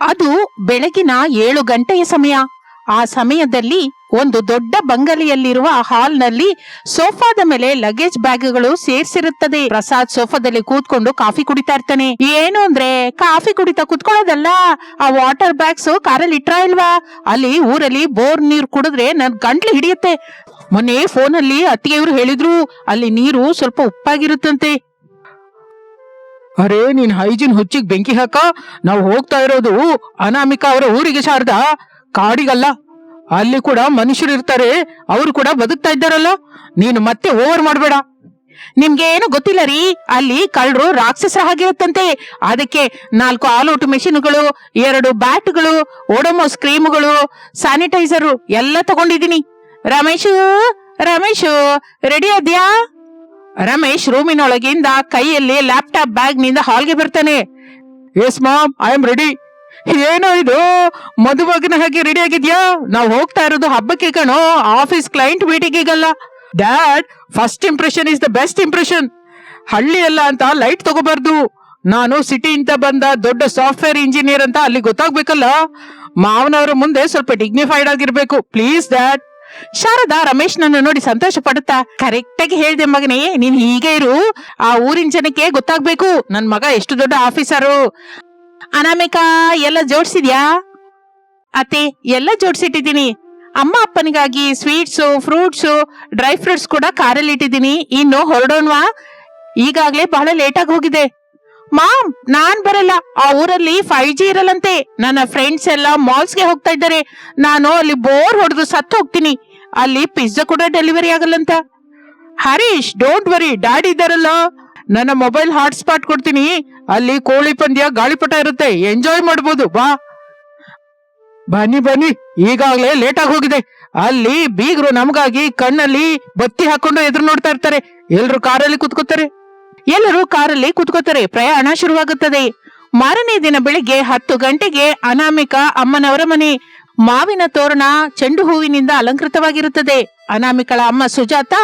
ಅದು ಬೆಳಗಿನ ಏಳು ಗಂಟೆಯ ಸಮಯ. ಆ ಸಮಯದಲ್ಲಿ ಒಂದು ದೊಡ್ಡ ಬಂಗಲೆಯಲ್ಲಿರುವ ಹಾಲ್ನಲ್ಲಿ ಸೋಫಾದ ಮೇಲೆ ಲಗೇಜ್ ಬ್ಯಾಗ್ಗಳು ಸೇರ್ಸಿರುತ್ತದೆ. ಪ್ರಸಾದ್ ಸೋಫಾದಲ್ಲಿ ಕೂತ್ಕೊಂಡು ಕಾಫಿ ಕುಡಿತಾ ಇರ್ತಾನೆ. ಏನು ಅಂದ್ರೆ, ಕಾಫಿ ಕುಡಿತಾ ಕುತ್ಕೊಳ್ಳೋದಲ್ಲ. ಆ ವಾಟರ್ ಬ್ಯಾಗ್ಸ್ ಕಾರಲ್ಲಿ ಇಟ್ರ ಇಲ್ವಾ? ಅಲ್ಲಿ ಊರಲ್ಲಿ ಬೋರ್ ನೀರ್ ಕುಡಿದ್ರೆ ನನ್ ಗಂಟ್ಲು ಹಿಡಿಯುತ್ತೆ. ಮೊನ್ನೆ ಫೋನಲ್ಲಿ ಅತ್ತಿಗೆಯವರು ಹೇಳಿದ್ರು, ಅಲ್ಲಿ ನೀರು ಸ್ವಲ್ಪ ಉಪ್ಪಾಗಿರುತ್ತಂತೆ. ಅರೆ, ನೀನ್ ಹೈಜಿನ್ ಹುಚ್ಚಿಗೆ ಬೆಂಕಿ ಹಾಕ. ನಾವು ಹೋಗ್ತಾ ಇರೋದು ಅನಾಮಿಕಾ ಅವರ ಊರಿಗೆ ಶಾರದಾ. ಕಾಡಿಗಲ್ಲ. ಅಲ್ಲಿ ಕೂಡ ಮನುಷ್ಯರು ಇರ್ತಾರೆ. ಅವರು ಕೂಡ ಬದುಕ್ತಾ ಇದ್ದಾರಲ್ಲ. ನೀನು ಮತ್ತೆ ಓವರ್ ಮಾಡಬೇಡ. ನಿಮ್ಗೆ ಏನು ಗೊತ್ತಿಲ್ಲ ರೀ? ಅಲ್ಲಿ ಕಳ್ಳರು ರಾಕ್ಷಸರ ಹಾಗಿರುತ್ತಂತೆ. ಅದಕ್ಕೆ ನಾಲ್ಕು ಆಲೌಟ್ ಮೆಷಿನ್ಗಳು ಎರಡು ಬ್ಯಾಟ್ಗಳು ಓಡೋಮೋಸ್ ಕ್ರೀಮ್ಗಳು ಸ್ಯಾನಿಟೈಸರ್ ಎಲ್ಲ ತಗೊಂಡಿದ್ದೀನಿ. ರಮೇಶು ರಮೇಶು ರೆಡಿ ಅದ್ಯಾ ರಮೇಶ್ ರೂಮಿನೊಳಗಿಂದ ಕೈಯಲ್ಲಿ ಲ್ಯಾಪ್ಟಾಪ್ ಬ್ಯಾಗ್ನಿಂದ ಹಾಲ್ಗೆ ಬರ್ತಾನೆ. Yes mom, I am ready. ಏನೋ ಇದು? ಮದುವಗನ ಹಾಗೆ ರೆಡಿ ಆಗಿದ್ಯಾ? ನಾವು ಹೋಗ್ತಾ ಇರೋದು ಹಬ್ಬಕ್ಕೆ ಕಣೋ, office client ಮೀಟಿಂಗಿಗಲ್ಲ. Dad, first impression is the best impression. ಹಳ್ಳಿ ಅಲ್ಲ ಅಂತ ಲೈಟ್ ತಗೋಬಾರ್ದು. ನಾನು ಸಿಟಿಯಿಂದ ಬಂದ ದೊಡ್ಡ ಸಾಫ್ಟ್ವೇರ್ ಇಂಜಿನಿಯರ್ ಅಂತ ಅಲ್ಲಿ ಗೊತ್ತಾಗ್ಬೇಕಲ್ಲ? ಮಾವನವರ ಮುಂದೆ ಸ್ವಲ್ಪ ಡಿಗ್ನಿಫೈಡ್ ಆಗಿರ್ಬೇಕು. Please, dad. ಶಾರದಾ ರಮೇಶ್ ನನ್ನ ನೋಡಿ ಸಂತೋಷ ಪಡುತ್ತಾ ಕರೆಕ್ಟ್ ಆಗಿ ಹೇಳ್ದೆ ಮಗನೇ, ನೀನ್ ಹೀಗೆ ಇರು. ಆ ಊರಿನ ಜನಕ್ಕೆ ಗೊತ್ತಾಗ್ಬೇಕು. ನನ್ ಮಗ ಎಷ್ಟು ದೊಡ್ಡ ಆಫೀಸರು. ಅನಾಮಿಕಾ, ಎಲ್ಲ ಜೋಡ್ಸಿದ್ಯಾ? ಅತ್ತೆ, ಎಲ್ಲ ಜೋಡಿಸಿಟ್ಟಿದ್ದೀನಿ. ಅಮ್ಮ ಅಪ್ಪನಿಗಾಗಿ ಸ್ವೀಟ್ಸು, ಫ್ರೂಟ್ಸು, ಡ್ರೈ ಫ್ರೂಟ್ಸ್ ಕೂಡ ಕಾರಲ್ಲಿ ಇಟ್ಟಿದ್ದೀನಿ. ಇನ್ನು ಹೊರಡೋಣವಾ? ಈಗಾಗ್ಲೇ ಬಹಳ ಲೇಟ್ ಆಗಿ ಹೋಗಿದೆ. ಮಾಮ್, ನಾನ್ ಬರಲ್ಲ. ಆ ಊರಲ್ಲಿ ಫೈವ್ ಜಿ ಇರಲ್ಲಂತೆ. ನನ್ನ ಫ್ರೆಂಡ್ಸ್ ಎಲ್ಲ ಮಾಲ್ಸ್ಗೆ ಹೋಗ್ತಾ ಇದ್ದಾರೆ. ನಾನು ಅಲ್ಲಿ ಬೋರ್ ಹೊಡೆದು ಸತ್ತು ಹೋಗ್ತೀನಿ. ಅಲ್ಲಿ ಪಿಜ್ಜಾ ಕೂಡ ಡೆಲಿವರಿ ಆಗಲ್ಲಂತ. ಹರೀಶ್ ಡೋಂಟ್ ವರಿ ಡ್ಯಾಡಿ ಇದ್ದಾರಲ್ಲ. ನನ್ನ ಮೊಬೈಲ್ ಹಾಟ್ಸ್ಪಾಟ್ ಕೊಡ್ತೀನಿ. ಅಲ್ಲಿ ಕೋಳಿ ಪಂದ್ಯ, ಗಾಳಿಪಟ ಇರುತ್ತೆ. ಎಂಜಾಯ್ ಮಾಡ್ಬೋದು, ಬಾ. ಬನ್ನಿ ಬನ್ನಿ. ಈಗಾಗ್ಲೇ ಲೇಟ್ ಆಗಿ ಹೋಗಿದೆ. ಅಲ್ಲಿ ಬೀಗರು ನಮಗಾಗಿ ಕಣ್ಣಲ್ಲಿ ಬತ್ತಿ ಹಾಕೊಂಡು ಎದುರು ನೋಡ್ತಾ ಇರ್ತಾರೆ. ಎಲ್ಲರೂ ಕಾರಲ್ಲಿ ಕುತ್ಕೋತಾರೆ. ಎಲ್ಲರೂ ಕಾರಲ್ಲಿ ಕುತ್ಕೋತಾರೆ. ಪ್ರಯಾಣ ಶುರುವಾಗುತ್ತದೆ. ಮಾರನೇ ದಿನ ಬೆಳಿಗ್ಗೆ ಹತ್ತು ಗಂಟೆಗೆ ಅನಾಮಿಕ ಅಮ್ಮನವರ ಮನೆ. ಮಾವಿನ ತೋರಣ ಚೆಂಡು ಹೂವಿನಿಂದ ಅಲಂಕೃತವಾಗಿರುತ್ತದೆ. ಅನಾಮಿಕಳ ಅಮ್ಮ ಸುಜಾತ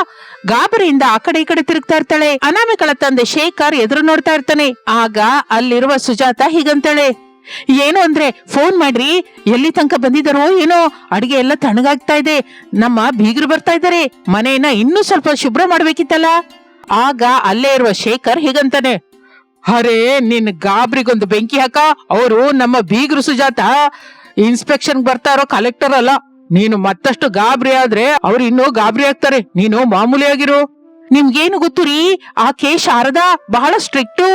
ಗಾಬರಿಯಿಂದ ಆ ಕಡೆ ಈ ಕಡೆ ತಿರುಗ್ತಾ ಇರ್ತಾಳೆ. ಅನಾಮಿಕಳ ತಂದೆ ಶೇಖರ್ ಎದುರು ನೋಡ್ತಾ ಇರ್ತಾನೆ. ಆಗ ಅಲ್ಲಿರುವ ಸುಜಾತ ಹೀಗಂತಾಳೆ. ಏನು ಅಂದ್ರೆ ಫೋನ್ ಮಾಡ್ರಿ. ಎಲ್ಲಿ ತನಕ ಬಂದಿದ್ದಾರೋ ಏನೋ, ಅಡಿಗೆ ಎಲ್ಲ ತಣ್ಣಗಾಗ್ತಾ ಇದೆ. ನಮ್ಮ ಬೀಗರು ಬರ್ತಾ ಇದ್ದಾರೆ. ಮನೆಯನ್ನ ಇನ್ನೂ ಸ್ವಲ್ಪ ಶುಭ್ರ ಮಾಡ್ಬೇಕಿತ್ತಲ್ಲ? ಆಗ ಅಲ್ಲೇ ಇರುವ ಶೇಖರ್ ಹೀಗಂತಾನೆ. ಅರೇ, ನಿನ್ ಗಾಬ್ರಿಗೊಂದು ಬೆಂಕಿ ಹಾಕ. ಅವರು ನಮ್ಮ ಬೀಗರು ಸುಜಾತ ಇನ್ಸ್ಪೆಕ್ಷನ್ ಬರ್ತಾ ಇರೋ ಕಲೆಕ್ಟರ್ ಅಲ್ಲ, ನೀನು ಮತ್ತಷ್ಟು ಗಾಬರಿ ಆದ್ರೆ ಅವ್ರು ಇನ್ನೂ ಗಾಬರಿ ಆಗ್ತಾರೆ. ನೀನು ಮಾಮೂಲಿ ಆಗಿರು ನಿಮ್ಗೇನು ಗೊತ್ತು ರೀ? ಆ ಕೇಶ್ ಶಾರದಾ ಬಹಳ ಸ್ಟ್ರಿಕ್ಟು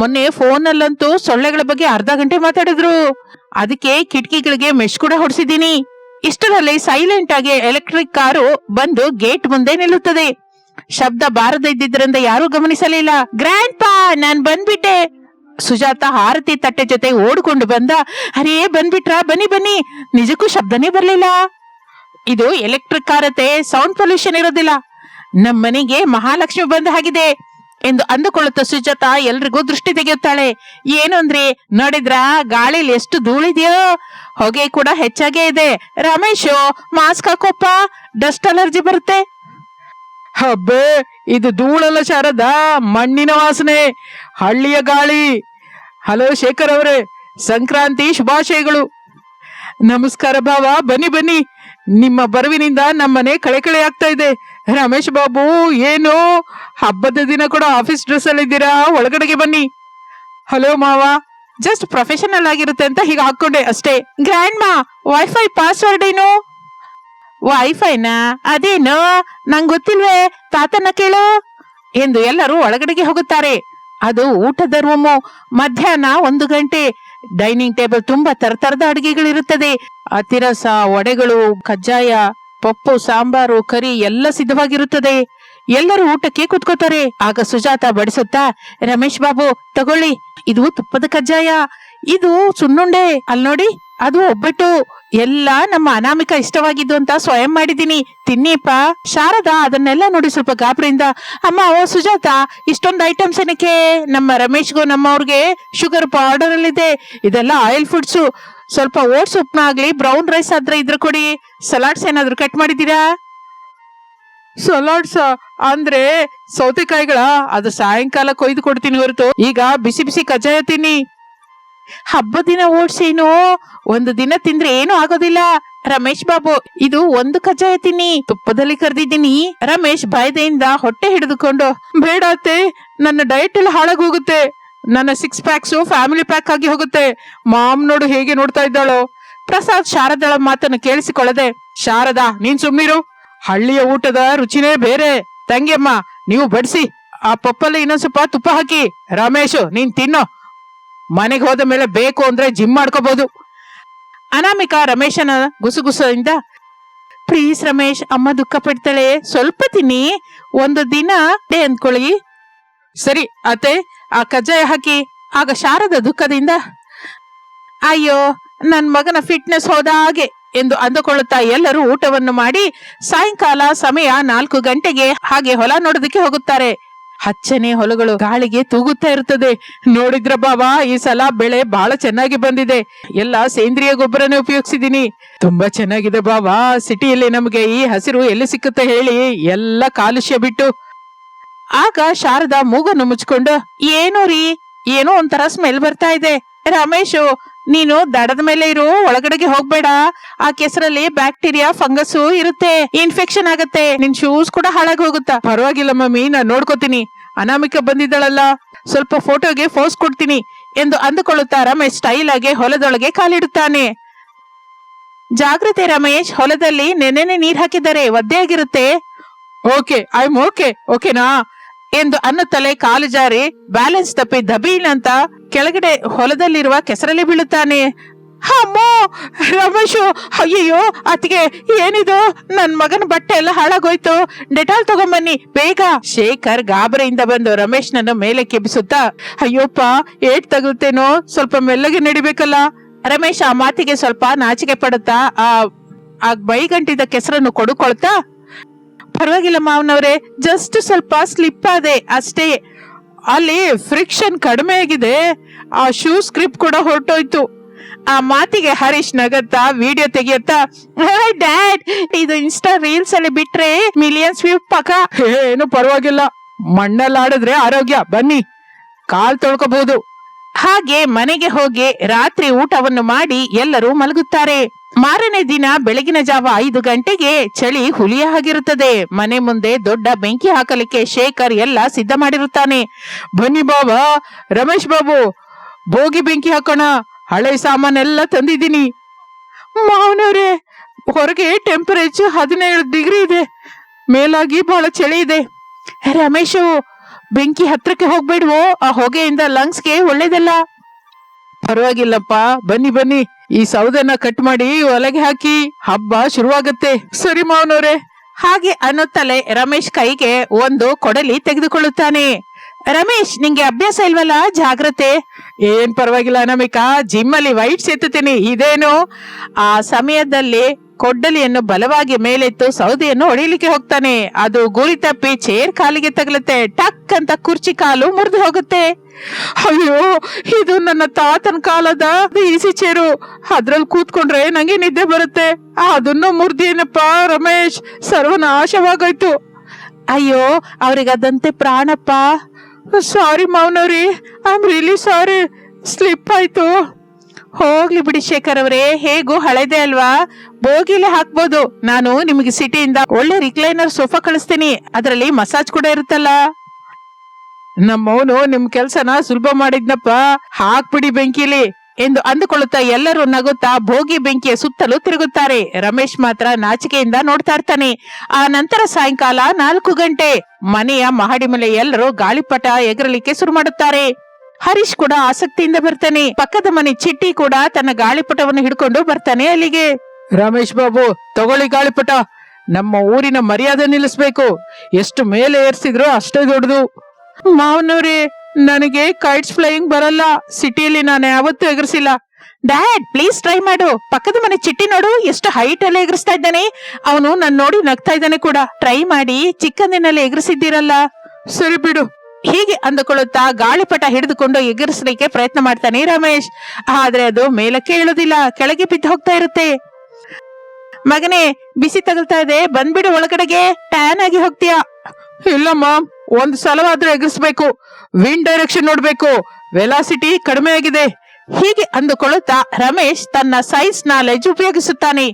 ಮೊನ್ನೆ ಫೋನ್ ಅಲ್ಲಂತೂ ಸೊಳ್ಳೆಗಳ ಬಗ್ಗೆ ಅರ್ಧ ಗಂಟೆ ಮಾತಾಡಿದ್ರು. ಅದಕ್ಕೆ ಕಿಟಕಿಗಳಿಗೆ ಮೆಶ್ ಕೂಡ ಹೊಡಿಸಿದ್ದೀನಿ. ಇಷ್ಟರಲ್ಲಿ ಸೈಲೆಂಟ್ ಆಗಿ ಎಲೆಕ್ಟ್ರಿಕ್ ಕಾರು ಬಂದು ಗೇಟ್ ಮುಂದೆ ನಿಲ್ಲುತ್ತದೆ. ಶಬ್ದ ಬಾರದ ಇದ್ದಿದ್ರಿಂದ ಯಾರೂ ಗಮನಿಸಲಿಲ್ಲ. ಗ್ರ್ಯಾಂಡ್ ಪಾ ನಾನ್ ಬಂದ್ಬಿಟ್ಟೆ. ಸುಜಾತ ಹಾರತಿ ತಟ್ಟೆ ಜೊತೆ ಓಡ್ಕೊಂಡು ಬಂದ, ಅರೇ, ಬಂದ್ಬಿಟ್ರ? ಬನ್ನಿ ಬನ್ನಿ. ನಿಜಕ್ಕೂ ಶಬ್ದನೇ ಬರ್ಲಿಲ್ಲ. ಇದು ಎಲೆಕ್ಟ್ರಿಕ್ ಕಾರತೆ ಸೌಂಡ್ ಪೊಲ್ಯೂಷನ್ ಇರೋದಿಲ್ಲ. ನಮ್ಮ ಮನೆಗೆ ಮಹಾಲಕ್ಷ್ಮಿ ಬಂದ ಹಾಗಿದೆ ಎಂದು ಅಂದುಕೊಳ್ಳುತ್ತ ಸುಜಾತ ಎಲ್ರಿಗೂ ದೃಷ್ಟಿ ತೆಗೆಯುತ್ತಾಳೆ. ಏನು ಅಂದ್ರೆ, ನೋಡಿದ್ರ? ಗಾಳಿಲಿ ಎಷ್ಟು ಧೂಳಿದೆಯೋ? ಹೊಗೆ ಕೂಡ ಹೆಚ್ಚಾಗೇ ಇದೆ. ರಮೇಶು ಮಾಸ್ಕ್ ಹಾಕೋಪ್ಪ. ಡಸ್ಟ್ ಅಲರ್ಜಿ ಬರುತ್ತೆ. ಹಬ್ಬೆ ಇದು ಧೂಳಲ್ಲ ಶಾರದ ಮಣ್ಣಿನ ವಾಸನೆ, ಹಳ್ಳಿಯ ಗಾಳಿ. ಹಲೋ ಶೇಖರ್ ಅವರೇ, ಸಂಕ್ರಾಂತಿ ಶುಭಾಶಯಗಳು. ನಮಸ್ಕಾರ ಭಾವ, ಬನ್ನಿ ಬನ್ನಿ. ನಿಮ್ಮ ಬರುವಿನಿಂದ ನಮ್ಮನೆ ಕಳೆ ಕಳೆ ಆಗ್ತಾ ಇದೆ. ರಮೇಶ್ ಬಾಬು, ಏನು? ಹಬ್ಬದ ದಿನ ಕೂಡ ಆಫೀಸ್ ಡ್ರೆಸ್ ಅಲ್ಲಿ ಇದ್ದೀರಾ? ಒಳಗಡೆಗೆ ಬನ್ನಿ. ಹಲೋ ಮಾವ ಜಸ್ಟ್ ಪ್ರೊಫೆಷನಲ್ ಆಗಿರುತ್ತೆ ಅಂತ ಹೀಗೆ ಹಾಕೊಂಡೆ ಅಷ್ಟೇ. ಗ್ರ್ಯಾಂಡ್ ಮಾ ವೈಫೈ ಪಾಸ್ವರ್ಡ್ ಏನು? ವೈಫೈನಾ ಅದೇನು? ನಂಗೆ ಗೊತ್ತಿಲ್ವೇ, ತಾತನ ಕೇಳು. ಎಂದು ಎಲ್ಲರೂ ಒಳಗಡೆಗೆ ಹೋಗುತ್ತಾರೆ. ಅದು ಊಟದ ರೂಮು. ಮಧ್ಯಾಹ್ನ ಒಂದು ಗಂಟೆ. ಡೈನಿಂಗ್ ಟೇಬಲ್ ತುಂಬಾ ತರತರದ ಅಡಿಗೆಗಳಿರುತ್ತದೆ. ಅತಿರಸ ವಡೆಗಳು, ಕಜ್ಜಾಯ, ಪಪ್ಪು, ಸಾಂಬಾರು, ಕರಿ ಎಲ್ಲ ಸಿದ್ಧವಾಗಿರುತ್ತದೆ. ಎಲ್ಲರೂ ಊಟಕ್ಕೆ ಕುತ್ಕೋತಾರೆ. ಆಗ ಸುಜಾತ ಬಡಿಸುತ್ತಾ, ರಮೇಶ್ ಬಾಬು, ತಗೊಳ್ಳಿ. ಇದು ತುಪ್ಪದ ಕಜ್ಜಾಯ. ಇದು ಸುಣ್ಣುಂಡೆ ಅಲ್ ನೋಡಿ, ಅದು ಒಬ್ಬಟ್ಟು. ಎಲ್ಲ ನಮ್ಮ ಅನಾಮಿಕ ಇಷ್ಟವಾಗಿದ್ದು ಅಂತ ಸ್ವಯಂ ಮಾಡಿದ್ದೀನಿ. ತಿನ್ನಿಪ್ಪ. ಶಾರದಾ, ಅದನ್ನೆಲ್ಲ ನೋಡಿ ಸ್ವಲ್ಪ ಗಾಬರಿಯಿಂದ, ಅಮ್ಮ, ಓ ಸುಜಾತ, ಇಷ್ಟೊಂದು ಐಟಮ್ಸ್ ಏನಕ್ಕೆ? ನಮ್ಮ ರಮೇಶ್ಗೂ ನಮ್ಮವ್ರಿಗೆ ಶುಗರ್ ಆರ್ಡರ್ ಅಲ್ಲಿದೆ ಇದೆಲ್ಲ ಆಯಿಲ್ ಫುಡ್ಸು ಸ್ವಲ್ಪ ಓಟ್ಸ್ ಉಪ್ನ ಆಗ್ಲಿ ಬ್ರೌನ್ ರೈಸ್ ಆದ್ರೆ ಇದ್ರ ಕೊಡಿ. ಸಲಾಡ್ಸ್ ಏನಾದ್ರು ಕಟ್ ಮಾಡಿದ್ದೀರಾ? ಸಲಾಡ್ಸ್ ಅಂದ್ರೆ ಸೌತೆಕಾಯಿಗಳ? ಅದು ಸಾಯಂಕಾಲ ಕೊಯ್ದು ಕೊಡ್ತೀನಿ ಹೊರತು. ಈಗ ಬಿಸಿ ಬಿಸಿ ಕಜ್ಜಾಯ ತಿನ್ನಿ. ಹಬ್ಬ ದಿನ ಓಡ್ಸೇನು? ಒಂದು ದಿನ ತಿಂದ್ರೆ ಏನು ಆಗೋದಿಲ್ಲ. ರಮೇಶ್ ಬಾಬು, ಇದು ಒಂದು ಕಜ್ಜಾಯ ತಿನ್ನಿ ತುಪ್ಪದಲ್ಲಿ ಕರೆದಿದ್ದೀನಿ. ರಮೇಶ್ ಭಯದೆಯಿಂದ ಹೊಟ್ಟೆ ಹಿಡಿದುಕೊಂಡು, ಬೇಡ ನನ್ನ ಡಯಟ್ ಎಲ್ಲ ಹಾಳಾಗೋಗುತ್ತೆ. ನನ್ನ ಸಿಕ್ಸ್ ಪ್ಯಾಕ್ಸ್ ಫ್ಯಾಮಿಲಿ ಪ್ಯಾಕ್ ಆಗಿ ಹೋಗುತ್ತೆ. ಮಾಮ್ ನೋಡು ಹೇಗೆ ನೋಡ್ತಾ ಇದ್ದಾಳೋ. ಪ್ರಸಾದ್ ಶಾರದಳ ಮಾತನ್ನು ಕೇಳಿಸಿಕೊಳ್ಳದೆ, ಶಾರದಾ, ನೀನ್ ಸುಮ್ಮಿರು ಹಳ್ಳಿಯ ಊಟದ ರುಚಿನೇ ಬೇರೆ. ತಂಗಿಯಮ್ಮ, ನೀವು ಬಡಿಸಿ. ಆ ಪಪ್ಪಲ್ಲಿ ಇನ್ನೊಂದ್ ಸ್ವಲ್ಪ ತುಪ್ಪ ಹಾಕಿ. ರಮೇಶ್, ನೀನ್ ತಿನ್ನೋ. ಮನೆಗೆ ಹೋದ ಮೇಲೆ ಬೇಕು ಅಂದ್ರೆ ಜಿಮ್ ಮಾಡ್ಕೋಬಹುದು ಅನಾಮಿಕಾ ರಮೇಶನ ಗುಸುಗುಸದಿಂದ ಪ್ಲೀಸ್ ರಮೇಶ್, ಅಮ್ಮ ದುಃಖ ಪಡ್ತಾಳೆ, ಸ್ವಲ್ಪ ತಿನ್ನಿ, ಒಂದು ದಿನ ಡೇ ಅಂದ್ಕೊಳ್ಳಿ ಸರಿ, ಅತ್ತೆ, ಆ ಕಜ್ಜಾಯ ಹಾಕಿ, ಆಗ ಶಾರದ ದುಃಖದಿಂದ. ಅಯ್ಯೋ ನನ್ನ ಮಗನ ಫಿಟ್ನೆಸ್ ಹೋದ ಹಾಗೆ, ಎಂದು ಅಂದುಕೊಳ್ಳುತ್ತಾ ಎಲ್ಲರೂ ಊಟವನ್ನು ಮಾಡಿ ಸಾಯಂಕಾಲ ಸಮಯ ನಾಲ್ಕು ಗಂಟೆಗೆ ಹಾಗೆ ಹೊಲ ನೋಡೋದಕ್ಕೆ ಹೋಗುತ್ತಾರೆ. ಹಚ್ಚನೆ ಹೊಲಗಳು ಗಾಳಿಗೆ ತೂಗುತ್ತಾ ಇರ್ತದೆ. ನೋಡಿದ್ರ ಬಾಬಾ, ಈ ಸಲ ಬೆಳೆ ಬಹಳ ಚೆನ್ನಾಗಿ ಬಂದಿದೆ. ಎಲ್ಲ ಸೇಂದ್ರಿಯ ಗೊಬ್ಬರನೇ ಉಪಯೋಗಿಸಿದೀನಿ. ತುಂಬಾ ಚೆನ್ನಾಗಿದೆ ಬಾಬಾ, ಸಿಟಿಯಲ್ಲಿ ನಮಗೆ ಈ ಹಸಿರು ಎಲ್ಲಿ ಸಿಕ್ಕುತ್ತೆ ಹೇಳಿ ಎಲ್ಲ ಕಾಲುಷ್ಯ ಬಿಟ್ಟು. ಆಗ ಶಾರದಾ ಮೂಗನ್ನು ಮುಚ್ಕೊಂಡು, ಏನು ರೀ, ಏನೋ ಒಂಥರ ಸ್ಮೆಲ್ ಬರ್ತಾ ಇದೆ. ರಮೇಶು ನೀನು ದಡದ ಮೇಲೆ ಇರು, ಒಳಗಡೆಗೆ ಹೋಗ್ಬೇಡ. ಆ ಕೆಸರಲ್ಲಿ ಬ್ಯಾಕ್ಟೀರಿಯಾ, ಫಂಗಸ್ ಇರುತ್ತೆ. ಇನ್ಫೆಕ್ಷನ್ ಆಗತ್ತೆ. ನಿನ್ ಶೂಸ್ ಕೂಡ ಹಾಳಾಗಿ ಹೋಗುತ್ತಾ? ಪರವಾಗಿಲ್ಲ ಮಮ್ಮಿ, ನಾನ್ ನೋಡ್ಕೋತೀನಿ. ಅನಾಮಿಕ ಬಂದಿದ್ದಾಳಲ್ಲ. ಸ್ವಲ್ಪ ಫೋಟೋಗೆ ಫೋಸ್ ಕೊಡ್ತೀನಿ ಎಂದು ಅಂದುಕೊಳ್ಳುತ್ತಾ ರಮೇಶ್ ಸ್ಟೈಲ್ ಆಗಿ ಹೊಲದೊಳಗೆ ಕಾಲಿಡುತ್ತಾನೆ. ಜಾಗ್ರತೆ ರಮೇಶ್, ಹೊಲದಲ್ಲಿ ನೆನೆನೆ ನೀರ್ ಹಾಕಿದರೆ ಒದ್ದೆ ಆಗಿರುತ್ತೆ. ಓಕೆ ಐ ಓಕೆ ಓಕೆನಾ ಎಂದು ಅನ್ನುತ್ತಲೇ ಕಾಲು ಜಾರಿ ಬ್ಯಾಲೆನ್ಸ್ ತಪ್ಪಿ ದಬೀಲ್ ಅಂತ ಕೆಳಗಡೆ ಹೊಲದಲ್ಲಿರುವ ಕೆಸರಲ್ಲಿ ಬೀಳುತ್ತಾನೆ. ಅಮ್ಮೋ, ರಮೇಶು, ಅಯ್ಯಯ್ಯೋ, ಅತ್ತಿಗೆ ಏನಿದು? ನನ್ ಮಗನ ಬಟ್ಟೆ ಎಲ್ಲ ಹಾಳಾಗೋಯ್ತು. ಡೆಟಾಲ್ ತಗೊಂಬನ್ನಿ, ಬೇಗ. ಶೇಖರ್ ಗಾಬರಿಯಿಂದ ಬಂದು ರಮೇಶ್ನನ್ನು ಮೇಲೆ ಕೆಬ್ಬಿಸುತ್ತಾ, ಅಯ್ಯೋಪ್ಪ, ಏಟ್ ತಗುತ್ತೇನೋ? ಸ್ವಲ್ಪ ಮೆಲ್ಲಗೆ ನಡಿಬೇಕಲ್ಲ. ರಮೇಶ್ ಆ ಮಾತಿಗೆ ಸ್ವಲ್ಪ ನಾಚಿಕೆ ಪಡುತ್ತಾ ಆ ಬೈಗಂಟಿದ ಕೆಸರನ್ನು ಕೊಡುಕೊಳ್ತಾ ಪರವಾಗಿಲ್ಲ ಮಾವನವ್ರೆ ಜಸ್ಟ್ ಸ್ವಲ್ಪ ಸ್ಲಿಪ್ ಆದೆ ಅಷ್ಟೇ. ಅಲ್ಲಿ ಫ್ರಿಕ್ಷನ್ ಕಡಿಮೆ ಆಗಿದೆ. ಆ ಶೂ ಸ್ಕ್ರಿಪ್ ಕೂಡ ಹೊರಟೋಯ್ತು. ಆ ಮಾತಿಗೆ ಹರೀಶ್ ನಗತ್ತಾ ವಿಡಿಯೋ ತೆಗಿಯತ್ತ ಡ್ಯಾಡ್ ಇದು ಇನ್ಸ್ಟಾ ರೀಲ್ಸ್ ಅಲ್ಲಿ ಬಿಟ್ರೆ ಮಿಲಿಯನ್ಸ್ ವ್ಯೂ ಪಕ್ಕ? ಏನು ಪರವಾಗಿಲ್ಲ. ಮಣ್ಣಲ್ಲಾಡಿದ್ರೆ ಆರೋಗ್ಯ. ಬನ್ನಿ. ಕಾಲ್ ತೊಳ್ಕೋಬಹುದು ಹಾಗೆ ಮನೆಗೆ ಹೋಗಿ ರಾತ್ರಿ ಊಟವನ್ನು ಮಾಡಿ ಎಲ್ಲರೂ ಮಲಗುತ್ತಾರೆ. ಮಾರನೇ ದಿನ ಬೆಳಗಿನ ಜಾವ ಐದು ಗಂಟೆಗೆ ಚಳಿ ಹುಲಿಯ ಹಾಗಿರುತ್ತದೆ. ಮನೆ ಮುಂದೆ ದೊಡ್ಡ ಬೆಂಕಿ ಹಾಕಲಿಕ್ಕೆ ಶೇಖರ್ ಎಲ್ಲ ಸಿದ್ಧ ಮಾಡಿರುತ್ತಾನೆ. ಬನ್ನಿ ಬಾಬಾ, ರಮೇಶ್ ಬಾಬು, ಭೋಗಿ ಬೆಂಕಿ ಹಾಕೋಣ. ಹಳೆ ಸಾಮಾನೆಲ್ಲ ತಂದಿದ್ದೀನಿ. ಮಾವನವ್ರೆ, ಹೊರಗೆ ಟೆಂಪರೇಚರ್ ಹದಿನೇಳು ಡಿಗ್ರಿ ಇದೆ. ಮೇಲಾಗಿ ಬಹಳ ಚಳಿ ಇದೆ. ರಮೇಶು ಬೆಂಕಿ ಹತ್ರಕ್ಕೆ ಹೋಗ್ಬೇಡ್ವೋ? ಆ ಹೊಗೆಯಿಂದ ಲಂಗ್ಸ್ಗೆ ಒಳ್ಳೇದಲ್ಲ? ಪರವಾಗಿಲ್ಲಪ್ಪ, ಬನ್ನಿ ಬನ್ನಿ. ಈ ಸೌದನ್ನ ಕಟ್ ಮಾಡಿ ಒಲೆಗೆ ಹಾಕಿ. ಹಬ್ಬ ಶುರುವಾಗತ್ತೆ. ಸರಿ ಮಾವನವ್ರೆ. ಹಾಗೆ ಅನ್ನುತ್ತಲೇ ರಮೇಶ್ ಕೈಗೆ ಒಂದು ಕೊಡಲಿ ತೆಗೆದುಕೊಳ್ಳುತ್ತಾನೆ. ರಮೇಶ್, ನಿಂಗೆ ಅಭ್ಯಾಸ ಇಲ್ವಲ್ಲ? ಜಾಗ್ರತೆ. ಏನ್ ಪರವಾಗಿಲ್ಲ ಅನಾಮಿಕಾ ಜಿಮ್ ಅಲ್ಲಿ ವೈಟ್ಸ್ ಎತ್ತುತ್ತೀನಿ ಇದೇನು? ಆ ಸಮಯದಲ್ಲಿ ಕೊಡ್ಡಲಿಯನ್ನು ಬಲವಾಗಿ ಮೇಲೆತ್ತು ಸೌದೆಯನ್ನು ಹೊಡೆಯಲಿಕ್ಕೆ ಹೋಗ್ತಾನೆ. ಅದು ಗುರಿ ತಪ್ಪಿ ಚೇರ್ ಕಾಲಿಗೆ ತಗಲುತ್ತೆ. ಟಕ್ ಅಂತ ಕುರ್ಚಿ ಕಾಲು ಮುರಿದು ಹೋಗುತ್ತೆ. ಅಯ್ಯೋ, ಇದು ನನ್ನ ತಾತನ ಕಾಲದ ಈಸಿ ಚೇರು ಅದ್ರಲ್ಲಿ ಕೂತ್ಕೊಂಡ್ರೆ ನಂಗೆ ನಿದ್ದೆ ಬರುತ್ತೆ. ಅದನ್ನು ಮುರಿದೇನಪ್ಪ ರಮೇಶ್? ಸರ್ವನಾಶವಾಗೋಯ್ತು. ಅಯ್ಯೋ, ಅವ್ರಿಗದಂತೆ ಪ್ರಾಣಪ್ಪ. Sorry ಮಾವನವ್ರಿ I am really sorry slip ಆಯ್ತು. ಹೋಗ್ಲಿ ಬಿಡಿ ಶೇಖರ್ ಅವರೇ, ಹೇಗೂ ಹಳೆದೆ ಅಲ್ವಾ? ಬೋಗಿಲೆ ಹಾಕ್ಬೋದು. ನಾನು ನಿಮಗೆ ಸಿಟಿಯಿಂದ ಒಳ್ಳೆ ರಿಕ್ಲೈನರ್ ಸೋಫಾ ಕಳಿಸ್ತೀನಿ. ಅದರಲ್ಲಿ ಮಸಾಜ್ ಕೂಡ ಇರುತ್ತಲ್ಲ. ನಮ್ಮವನು ನಿಮ್ ಕೆಲ್ಸನ ಸುಲಭ ಮಾಡಿದ್ನಪ್ಪ. ಹಾಕ್ಬಿಡಿ ಬೆಂಕಿಲಿ ಎಂದು ಅಂದುಕೊಳ್ಳುತ್ತಾ ಎಲ್ಲರೂ ನಗುತ್ತಾ ಭೋಗಿ ಬೆಂಕಿಯ ಸುತ್ತಲೂ ತಿರುಗುತ್ತಾರೆ. ರಮೇಶ್ ಮಾತ್ರ ನಾಚಿಕೆಯಿಂದ ನೋಡ್ತಾ ಇರ್ತಾನೆ. ಆ ನಂತರ ಸಾಯಂಕಾಲ ನಾಲ್ಕು ಗಂಟೆ ಮನೆಯ ಮಹಡಿ ಮೇಲೆ ಎಲ್ಲರೂ ಗಾಳಿಪಟ ಎಗರಲಿಕ್ಕೆ ಶುರು ಮಾಡುತ್ತಾರೆ. ಹರೀಶ್ ಕೂಡ ಆಸಕ್ತಿಯಿಂದ ಬರ್ತಾನೆ. ಪಕ್ಕದ ಮನೆ ಚಿಟ್ಟಿ ಕೂಡ ತನ್ನ ಗಾಳಿಪಟವನ್ನು ಹಿಡ್ಕೊಂಡು ಬರ್ತಾನೆ ಅಲ್ಲಿಗೆ. ರಮೇಶ್ ಬಾಬು ತಗೊಳ್ಳಿ ಗಾಳಿಪಟ. ನಮ್ಮ ಊರಿನ ಮರ್ಯಾದೆ ನಿಲ್ಲಿಸ್ಬೇಕು. ಎಷ್ಟು ಮೇಲೆ ಏರ್ಸಿದ್ರು ಅಷ್ಟೇ ದೊಡ್ಡದು. ಮಾವನವ್ರಿ ನನಗೆ ಕೈಟ್ಸ್ ಫ್ಲೈಯಿಂಗ್ ಬರಲ್ಲ. ಸಿಟಿಯಲ್ಲಿ ನಾನು ಯಾವತ್ತೂ ಎಗರಿಸಿಲ್ಲ. ಡ್ಯಾಡ್ ಪ್ಲೀಸ್ ಟ್ರೈ ಮಾಡು. ಪಕ್ಕದ ಮನೆ ಚಿಟ್ಟಿ ನೋಡು ಎಷ್ಟು ಹೈಟ್ ಅಲ್ಲಿ ಎಗರಿಸ್ತಾ ಇದ್ದಾನೆ. ಅವನು ನನ್ನ ನೋಡಿ ನಗ್ತಾ ಇದ್ದಾನೆ ಕೂಡ. ಟ್ರೈ ಮಾಡಿ ಚಿಕ್ಕಂದಿನಲ್ಲಿ ಎಗರಿಸಿದ್ದೀರಲ್ಲ. ಸರಿ ಬಿಡು. ಹೀಗೆ ಅಂದುಕೊಳ್ಳುತ್ತಾ ಗಾಳಿಪಟ ಹಿಡಿದುಕೊಂಡು ಎಗರಿಸಲಿಕ್ಕೆ ಪ್ರಯತ್ನ ಮಾಡ್ತಾನೆ ರಮೇಶ್. ಆದ್ರೆ ಅದು ಮೇಲಕ್ಕೆ ಇಳುದಿಲ್ಲ, ಕೆಳಗೆ ಬಿದ್ದು ಹೋಗ್ತಾ ಇರುತ್ತೆ. ಮಗನೇ, ಬಿಸಿ ತಗಲ್ತಾ ಇದೆ, ಬಂದ್ಬಿಡು ಒಳಗಡೆಗೆ ಟ್ಯಾನ್ ಆಗಿ ಹೋಗ್ತೀಯಾ. ಇಲ್ಲ ಮಾಮ್ ಒಂದ್ ಸಲವಾದ್ರೂ ಎಗರಿಸ್ಬೇಕು ವಿಂಡ್ ಡೈರೆಕ್ಷನ್ ನೋಡ್ಬೇಕು ವೆಲಾಸಿಟಿ ಕಡಿಮೆ ಆಗಿದೆ. ಹೀಗೆ ಅಂದುಕೊಳ್ಳುತ್ತಾ ರಮೇಶ್ ತನ್ನ ಸೈನ್ಸ್ ನಾಲೆಜ್ ಉಪಯೋಗಿಸುತ್ತಾನೆ.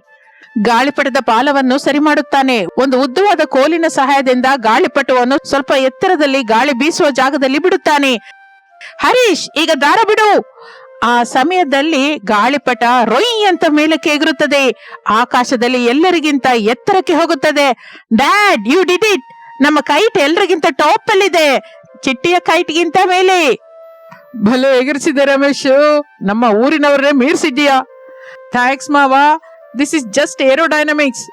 ಗಾಳಿಪಟದ ಪಾಲವನ್ನು ಸರಿ ಮಾಡುತ್ತಾನೆ. ಒಂದು ಉದ್ದವಾದ ಕೋಲಿನ ಸಹಾಯದಿಂದ ಗಾಳಿಪಟವನ್ನು ಸ್ವಲ್ಪ ಎತ್ತರದಲ್ಲಿ ಗಾಳಿ ಬೀಸುವ ಜಾಗದಲ್ಲಿ ಬಿಡುತ್ತಾನೆ. ಹರೀಶ್, ಈಗ ದಾರ ಬಿಡು. ಆ ಸಮಯದಲ್ಲಿ ಗಾಳಿಪಟ ರೊಯ್ ಅಂತ ಮೇಲಕ್ಕೆ ಎಗರುತ್ತದೆ. ಆಕಾಶದಲ್ಲಿ ಎಲ್ಲರಿಗಿಂತ ಎತ್ತರಕ್ಕೆ ಹೋಗುತ್ತದೆ. Dad, you did it. ನಮ್ಮ ಕೈಟ್ ಎಲ್ಲರಿಗಿಂತ ಟಾಪ್ ಅಲ್ಲಿದೆ ಚಿಟ್ಟಿಯ ಕೈಟ್ಗಿಂತ ಮೇಲೆ. ಭಲೆ ಎಗರಿಸಿದೆ ರಮೇಶ್. ನಮ್ಮ ಊರಿನವರೇ ಮೀರ್ಸಿದ್ಯಾ ಥ್ಯಾಂಕ್ಸ್ ಮಾವ. ದಿಸ್ ಇಸ್ ಜಸ್ಟ್ ಏರೋಡೈನಮಿಕ್ಸ್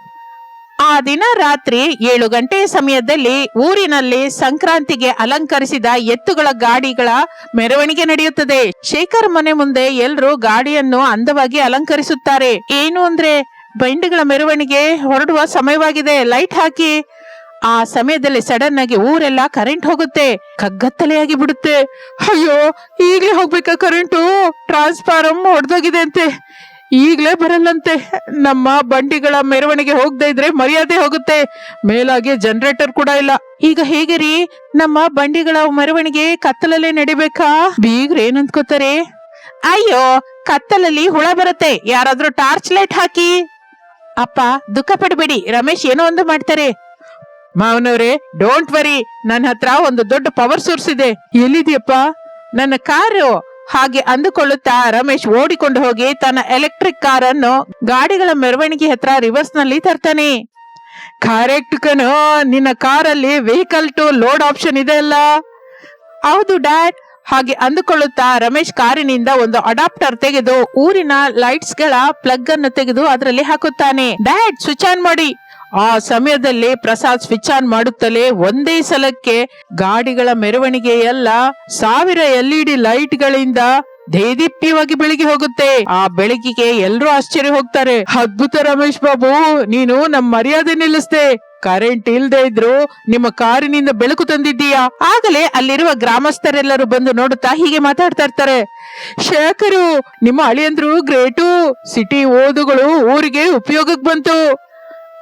ಆ ದಿನ ರಾತ್ರಿ ಏಳು ಗಂಟೆ ಸಮಯದಲ್ಲಿ ಊರಿನಲ್ಲಿ ಸಂಕ್ರಾಂತಿಗೆ ಅಲಂಕರಿಸಿದ ಎತ್ತುಗಳ ಗಾಡಿಗಳ ಮೆರವಣಿಗೆ ನಡೆಯುತ್ತದೆ. ಶೇಖರ್ ಮನೆ ಮುಂದೆ ಎಲ್ಲರೂ ಗಾಡಿಯನ್ನು ಅಂದವಾಗಿ ಅಲಂಕರಿಸುತ್ತಾರೆ. ಏನು ಅಂದ್ರೆ, ಬೈಂಡ್ಗಳ ಮೆರವಣಿಗೆ ಹೊರಡುವ ಸಮಯವಾಗಿದೆ. ಲೈಟ್ ಹಾಕಿ. ಆ ಸಮಯದಲ್ಲಿ ಸಡನ್ ಆಗಿ ಊರೆಲ್ಲ ಕರೆಂಟ್ ಹೋಗುತ್ತೆ. ಕಗ್ಗತ್ತಲೆಯಾಗಿ ಬಿಡುತ್ತೆ ಅಯ್ಯೋ, ಈಗಲೇ ಹೋಗ್ಬೇಕಾ ಕರೆಂಟು ಟ್ರಾನ್ಸ್ಫಾರಮ್ ಹೊಡೆದೋಗಿದೆ ಅಂತೆ. ಈಗ್ಲೇ ಬರಲ್ಲಂತೆ. ನಮ್ಮ ಬಂಡಿಗಳ ಮೆರವಣಿಗೆ ಹೋಗದೆ ಇದ್ರೆ ಮರ್ಯಾದೆ ಹೋಗುತ್ತೆ. ಮೇಲಾಗಿ ಜನರೇಟರ್ ಕೂಡ ಇಲ್ಲ. ಈಗ ಹೇಗೆ ರೀ ನಮ್ಮ ಬಂಡಿಗಳ ಮೆರವಣಿಗೆ ಕತ್ತಲಲ್ಲೇ ನಡಿಬೇಕಾ? ಬೀಗ್ರ ಏನ್ ಅಯ್ಯೋ, ಕತ್ತಲಲ್ಲಿ ಹುಳ ಬರುತ್ತೆ. ಯಾರಾದ್ರೂ ಟಾರ್ಚ್ ಲೈಟ್ ಹಾಕಿ. ಅಪ್ಪ, ದುಃಖ ಪಡಬೇಡಿ. ರಮೇಶ್ ಏನೋ ಒಂದು ಮಾಡ್ತಾರೆ. ಮಾವನವ್ರೆ ಡೋಂಟ್ ವರಿ ನನ್ನ ಹತ್ರ ಒಂದು ದೊಡ್ಡ ಪವರ್ ಸೋರ್ಸ್ ಇದೆ. ಎಲ್ಲಿದ್ಯಪ್ಪ? ನನ್ನ ಕಾರು. ಹಾಗೆ ಅಂದುಕೊಳ್ಳುತ್ತಾ ರಮೇಶ್ ಓಡಿಕೊಂಡು ಹೋಗಿ ತನ್ನ ಎಲೆಕ್ಟ್ರಿಕ್ ಕಾರನ್ನು ಗಾಡಿಗಳ ಮೆರವಣಿಗೆ ಹತ್ರ ರಿವರ್ಸ್ನಲ್ಲಿ ತರ್ತಾನೆ. ಕರೆಕ್ಟ್ ಕಣೋ, ನಿನ್ನ ಕಾರಲ್ಲಿ ವೆಹಿಕಲ್ ಟು ಲೋಡ್ ಆಪ್ಷನ್ ಇದೆ ಅಲ್ಲ? ಹೌದು ಡ್ಯಾಡ್. ಹಾಗೆ ಅಂದುಕೊಳ್ಳುತ್ತಾ ರಮೇಶ್ ಕಾರಿನಿಂದ ಒಂದು ಅಡಾಪ್ಟರ್ ತೆಗೆದು ಊರಿನ ಲೈಟ್ಸ್ಗಳ ಪ್ಲಗ್ ಅನ್ನು ತೆಗೆದು ಅದರಲ್ಲಿ ಹಾಕುತ್ತಾನೆ. ಡ್ಯಾಡ್ ಸ್ವಿಚ್ ಆನ್ ಮಾಡಿ. ಆ ಸಮಯದಲ್ಲಿ ಪ್ರಸಾದ್ ಸ್ವಿಚ್ ಆನ್ ಮಾಡುತ್ತಲೇ ಒಂದೇ ಸಲಕ್ಕೆ ಗಾಡಿಗಳ ಮೆರವಣಿಗೆ ಎಲ್ಲ ಸಾವಿರ ಎಲ್ ಇ ಡಿ ಲೈಟ್ ಗಳಿಂದ ದೇದೀಪ್ಯವಾಗಿ ಬೆಳಗಿ ಹೋಗುತ್ತೆ. ಆ ಬೆಳಕಿಗೆ ಎಲ್ರೂ ಆಶ್ಚರ್ಯ ಹೋಗ್ತಾರೆ. ಅದ್ಭುತ ರಮೇಶ್ ಬಾಬು, ನೀನು ನಮ್ ಮರ್ಯಾದೆ ನಿಲ್ಲಿಸ್ದೆ. ಕರೆಂಟ್ ಇಲ್ದೇ ಇದ್ರು ನಿಮ್ಮ ಕಾರಿನಿಂದ ಬೆಳಕು ತಂದಿದ್ದೀಯಾ? ಆಗಲೇ ಅಲ್ಲಿರುವ ಗ್ರಾಮಸ್ಥರೆಲ್ಲರೂ ಬಂದು ನೋಡುತ್ತಾ ಹೀಗೆ ಮಾತಾಡ್ತಾ ಇರ್ತಾರೆ. ಶೇಖರು, ನಿಮ್ಮ ಅಳಿಯಂದ್ರು, ಗ್ರೇಟು, ಸಿಟಿ ಓದುಗಳು ಊರಿಗೆ ಉಪಯೋಗಕ್ಕೆ ಬಂತು.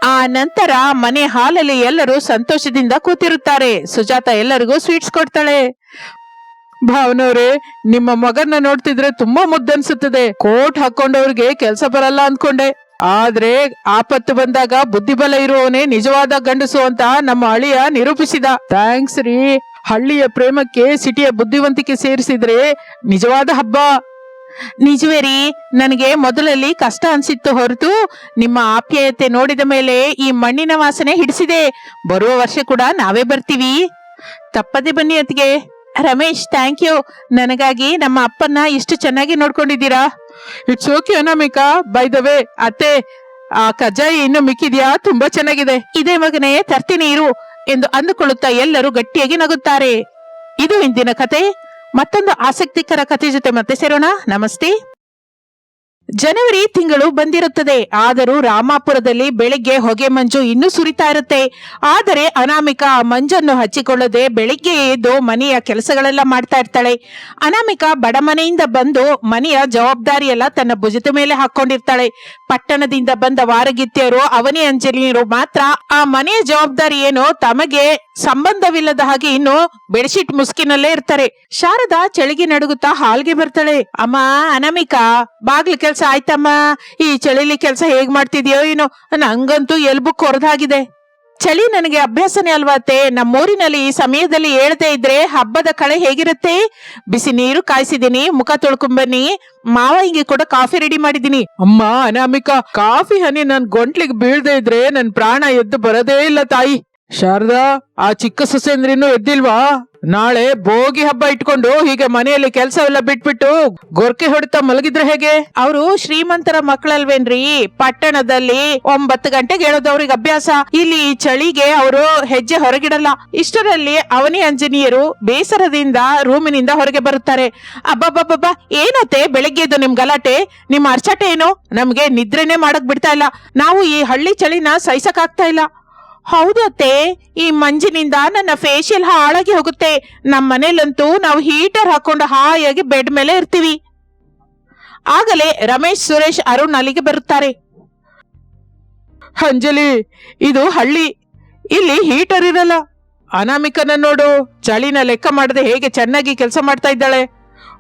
ಆ ನಂತರ ಮನೆ ಹಾಲಲ್ಲಿ ಎಲ್ಲರೂ ಸಂತೋಷದಿಂದ ಕೂತಿರುತ್ತಾರೆ. ಸುಜಾತ ಎಲ್ಲರಿಗೂ ಸ್ವೀಟ್ಸ್ ಕೊಡ್ತಾಳೆ. ಭಾವನವ್ರೆ, ನಿಮ್ಮ ಮಗನ್ನ ನೋಡ್ತಿದ್ರೆ ತುಂಬಾ ಮುದ್ದನ್ಸುತ್ತದೆ. ಕೋಟ್ ಹಾಕೊಂಡವ್ರಿಗೆ ಕೆಲ್ಸ ಬರಲ್ಲ ಅಂದ್ಕೊಂಡೆ ಆದ್ರೆ ಆಪತ್ತು ಬಂದಾಗ ಬುದ್ಧಿಬಲ ಇರುವವನೇ ನಿಜವಾದ ಗಂಡಸು ಅಂತ ನಮ್ಮ ಅಳಿಯ ನಿರೂಪಿಸಿದ. ಥ್ಯಾಂಕ್ಸ್ ರೀ. ಹಳ್ಳಿಯ ಪ್ರೇಮಕ್ಕೆ, ಸಿಟಿಯ ಬುದ್ಧಿವಂತಿಕೆ ಸೇರಿಸಿದ್ರೆ ನಿಜವಾದ ಹಬ್ಬ. ನಿಜವೇ ರೀ ನನಗೆ ಮೊದಲಲ್ಲಿ ಕಷ್ಟ ಅನ್ಸಿತ್ತು ಹೊರತು ನಿಮ್ಮ ಆಪ್ಯಾಯತೆ ನೋಡಿದ ಮೇಲೆ ಈ ಮಣ್ಣಿನ ವಾಸನೆ ಹಿಡಿಸಿದೆ. ಬರುವ ವರ್ಷ ಕೂಡ ನಾವೇ ಬರ್ತೀವಿ. ತಪ್ಪದೆ ಬನ್ನಿ ಅತ್ತಿಗೆ. ರಮೇಶ್ ಥ್ಯಾಂಕ್ ಯು ನನಗಾಗಿ ನಮ್ಮ ಅಪ್ಪನ್ನ ಇಷ್ಟು ಚೆನ್ನಾಗಿ ನೋಡ್ಕೊಂಡಿದ್ದೀರಾ? It's okay Anamika. By the way ಅತ್ತೆ, ಆ ಕಜ್ಜಾಯಿ ಇನ್ನು ಮಿಕ್ಕಿದ್ಯಾ? ತುಂಬಾ ಚೆನ್ನಾಗಿದೆ. ಇದೇ ಮಗನೇ, ತರ್ತೀನಿ ಇರು ಎಂದು ಅಂದುಕೊಳ್ಳುತ್ತಾ ಎಲ್ಲರೂ ಗಟ್ಟಿಯಾಗಿ ನಗುತ್ತಾರೆ. ಇದು ಇಂದಿನ ಕತೆ. ಮತ್ತೊಂದು ಆಸಕ್ತಿಕರ ಕಥೆ ಜೊತೆ ಮತ್ತೆ ಸೇರೋಣ. ನಮಸ್ತೆ. ಜನವರಿ ತಿಂಗಳು ಬಂದಿರುತ್ತದೆ. ಆದರೂ ರಾಮಾಪುರದಲ್ಲಿ ಬೆಳಿಗ್ಗೆ ಹೊಗೆ ಮಂಜು ಇನ್ನೂ ಸುರಿತಾ ಇರುತ್ತೆ. ಆದರೆ ಅನಾಮಿಕ ಆ ಮಂಜನ್ನು ಹಚ್ಚಿಕೊಳ್ಳದೆ ಬೆಳಿಗ್ಗೆ ಎದ್ದು ಮನೆಯ ಕೆಲಸಗಳೆಲ್ಲ ಮಾಡ್ತಾ ಇರ್ತಾಳೆ. ಬಡ ಮನೆಯಿಂದ ಬಂದು ಮನೆಯ ಜವಾಬ್ದಾರಿಯೆಲ್ಲ ತನ್ನ ಭುಜದ ಮೇಲೆ ಹಾಕೊಂಡಿರ್ತಾಳೆ. ಪಟ್ಟಣದಿಂದ ಬಂದ ವಾರಗಿತ್ಯರು ಅವನಿ ಅಂಜಲಿಯರು ಮಾತ್ರ ಆ ಮನೆಯ ಜವಾಬ್ದಾರಿ ಏನು ತಮಗೆ ಸಂಬಂಧವಿಲ್ಲದ ಹಾಗೆ ಇನ್ನು ಬೆಡ್ಶೀಟ್ ಮುಸ್ಕಿನಲ್ಲೇ ಇರ್ತಾರೆ. ಶಾರದಾ ಚಳಿಗೆ ನಡುಗುತ್ತಾ ಹಾಲ್ಗೆ ಬರ್ತಾಳೆ. ಅಮ್ಮ, ಅನಾಮಿಕಾ, ಬಾಗ್ಲ ಕೆಲ್ಸ ಆಯ್ತಮ್ಮ. ಈ ಚಳಿಲಿ ಕೆಲ್ಸ ಹೇಗ್ ಮಾಡ್ತಿದ್ಯೋ ಏನೋ. ನಂಗಂತೂ ಎಲ್ಬು ಕೊರದಾಗಿದೆ. ಚಳಿ ನನಗೆ ಅಭ್ಯಾಸನೇ ಅಲ್ವಾತೆ ನಮ್ಮೂರಿನಲ್ಲಿ ಈ ಸಮಯದಲ್ಲಿ ಹೇಳದೆ ಇದ್ರೆ ಹಬ್ಬದ ಕಳೆ ಹೇಗಿರುತ್ತೆ? ಬಿಸಿ ನೀರು ಕಾಯಿಸಿದೀನಿ ಮುಖ ತೊಳ್ಕೊಂಬನ್ನಿ ಮಾವ ಹಿಂಗೆ ಕೂಡ ಕಾಫಿ ರೆಡಿ ಮಾಡಿದೀನಿ ಅಮ್ಮ, ಅನಾಮಿಕಾ, ಕಾಫಿ ಹನಿ ನನ್ ಗೊಂಟ್ಲಿಗೆ ಬೀಳ್ದೆ ಇದ್ರೆ ನನ್ ಪ್ರಾಣ ಎದ್ದು ಬರೋದೇ ಇಲ್ಲ ತಾಯಿ. ಶಾರದಾ, ಆ ಚಿಕ್ಕ ಸೊಸೆಂದ್ರಿನ್ನೂ ಎದ್ದಿಲ್ವಾ? ನಾಳೆ ಭೋಗಿ ಹಬ್ಬ ಇಟ್ಕೊಂಡು ಹೀಗೆ ಮನೆಯಲ್ಲಿ ಕೆಲಸ ಎಲ್ಲ ಬಿಟ್ಬಿಟ್ಟು ಗೊರ್ಕೆ ಹೊಡಿತಾ ಮಲಗಿದ್ರೆ ಹೇಗೆ? ಅವರು ಶ್ರೀಮಂತರ ಮಕ್ಕಳಲ್ವೇನ್ರಿ? ಪಟ್ಟಣದಲ್ಲಿ ಒಂಬತ್ತು ಗಂಟೆಗೆ ಹೇಳೋದು ಅವ್ರಿಗೆ ಅಭ್ಯಾಸ. ಇಲ್ಲಿ ಚಳಿಗೆ ಅವರು ಹೆಜ್ಜೆ ಹೊರಗಿಡಲ್ಲ. ಇಷ್ಟರಲ್ಲಿ ಅವನಿ ಅಂಜನಿಯರು ಬೇಸರದಿಂದ ರೂಮಿನಿಂದ ಹೊರಗೆ ಬರುತ್ತಾರೆ. ಅಬ್ಬಬ್ಬಬ್ಬ ಏನತ್ತೆ ಬೆಳಗ್ಗೆ ಇದು ನಿಮ್ ಗಲಾಟೆ? ನಿಮ್ಮ ಅರ್ಚಟೆ ಏನು? ನಮ್ಗೆ ನಿದ್ರೆನೆ ಮಾಡಕ್ ಬಿಡ್ತಾ ಇಲ್ಲ. ನಾವು ಈ ಹಳ್ಳಿ ಚಳಿನ ಸಹಿಸಕ್ ಆಗ್ತಾ ಇಲ್ಲ. ಹೌದು ಅತ್ತೆ, ಈ ಮಂಜಿನಿಂದ ನನ್ನ ಫೇಶಿಯಲ್ ಹಾಳಾಗಿ ಹೋಗುತ್ತೆ. ನಮ್ಮ ಮನೇಲಂತೂ ನಾವು ಹೀಟರ್ ಹಾಕೊಂಡು ಹಾಯಾಗಿ ಬೆಡ್ ಮೇಲೆ ಇರ್ತೀವಿ. ಆಗಲೇ ರಮೇಶ್, ಸುರೇಶ್, ಅರುಣ್ ಅಲ್ಲಿಗೆ ಬರುತ್ತಾರೆ. ಅಂಜಲಿ, ಇದು ಹಳ್ಳಿ. ಇಲ್ಲಿ ಹೀಟರ್ ಇರಲ್ಲ. ಅನಾಮಿಕನ ನೋಡು, ಚಳಿನ ಲೆಕ್ಕ ಮಾಡದೆ ಹೇಗೆ ಚೆನ್ನಾಗಿ ಕೆಲಸ ಮಾಡ್ತಾ ಇದ್ದಾಳೆ.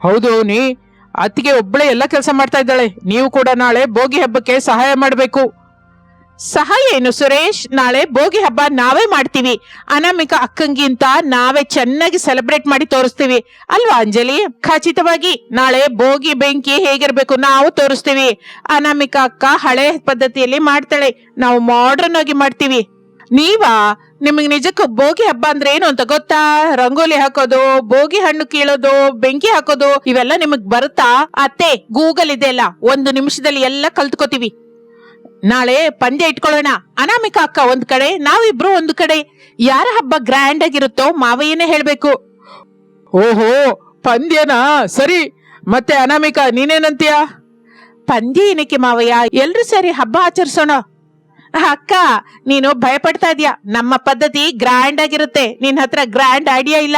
ಹೌದು, ನೀ ಅತ್ತಿಗೆ ಒಬ್ಬಳೆ ಎಲ್ಲ ಕೆಲಸ ಮಾಡ್ತಾ ಇದ್ದಾಳೆ. ನೀವು ಕೂಡ ನಾಳೆ ಬೋಗಿ ಹಬ್ಬಕ್ಕೆ ಸಹಾಯ ಮಾಡಬೇಕು. ಸಹಾಯ ಏನು ಸುರೇಶ್? ನಾಳೆ ಬೋಗಿ ಹಬ್ಬ ನಾವೇ ಮಾಡ್ತೀವಿ. ಅನಾಮಿಕ ಅಕ್ಕಂಗಿಂತ ನಾವೇ ಚೆನ್ನಾಗಿ ಸೆಲೆಬ್ರೇಟ್ ಮಾಡಿ ತೋರಿಸ್ತೀವಿ. ಅಲ್ವಾ ಅಂಜಲಿ? ಖಚಿತವಾಗಿ ನಾಳೆ ಬೋಗಿ ಬೆಂಕಿ ಹೇಗಿರ್ಬೇಕು ನಾವು ತೋರಿಸ್ತೀವಿ. ಅನಾಮಿಕ ಅಕ್ಕ ಹಳೆ ಪದ್ಧತಿಯಲ್ಲಿ ಮಾಡ್ತಾಳೆ. ನಾವು ಮಾಡರ್ನ್ ಆಗಿ ಮಾಡ್ತೀವಿ. ನೀವಾ? ನಿಮಗೆ ನಿಜಕ್ಕೂ ಬೋಗಿ ಹಬ್ಬ ಅಂದ್ರೆ ಏನು ಅಂತ ಗೊತ್ತಾ? ರಂಗೋಲಿ ಹಾಕೋದು ಬೋಗಿ ಹಣ್ಣು ಕೀಳೋದು, ಬೆಂಕಿ ಹಾಕೋದು, ಇವೆಲ್ಲ ನಿಮಗ್ ಬರುತ್ತಾ? ಅತ್ತೆ ಗೂಗಲ್ ಇದೆ ಅಲ್ಲ. ಒಂದು ನಿಮಿಷದಲ್ಲಿ ಎಲ್ಲ ಕಲ್ತ್ಕೋತೀವಿ. ನಾಳೆ ಪಂದ್ಯ ಇಟ್ಕೊಳ್ಳೋಣ. ಅನಾಮಿಕ ಅಕ್ಕ ಒಂದ್ ಕಡೆ, ನಾವಿಬ್ರು ಒಂದು ಕಡೆ. ಯಾರ ಹಬ್ಬ ಗ್ರ್ಯಾಂಡ್ ಆಗಿರುತ್ತೋ ಮಾವಯ್ಯನೇ ಹೇಳ್ಬೇಕು. ಓಹೋ, ಪಂದ್ಯನಾ? ಸರಿ. ಮತ್ತೆ ಅನಾಮಿಕಾ, ನೀನೇನಂತೀಯ? ಪಂದ್ಯ ಏನಕ್ಕೆ ಮಾವಯ್ಯ? ಎಲ್ರು ಸರಿ ಹಬ್ಬ ಆಚರಿಸೋಣ. ಅಕ್ಕ, ನೀನು ಭಯಪಡ್ತಾ ಇದೀಯ? ನಮ್ಮ ಪದ್ಧತಿ ಗ್ರ್ಯಾಂಡ್ ಆಗಿರುತ್ತೆ. ನಿನ್ ಹತ್ರ ಗ್ರ್ಯಾಂಡ್ ಐಡಿಯಾ ಇಲ್ಲ.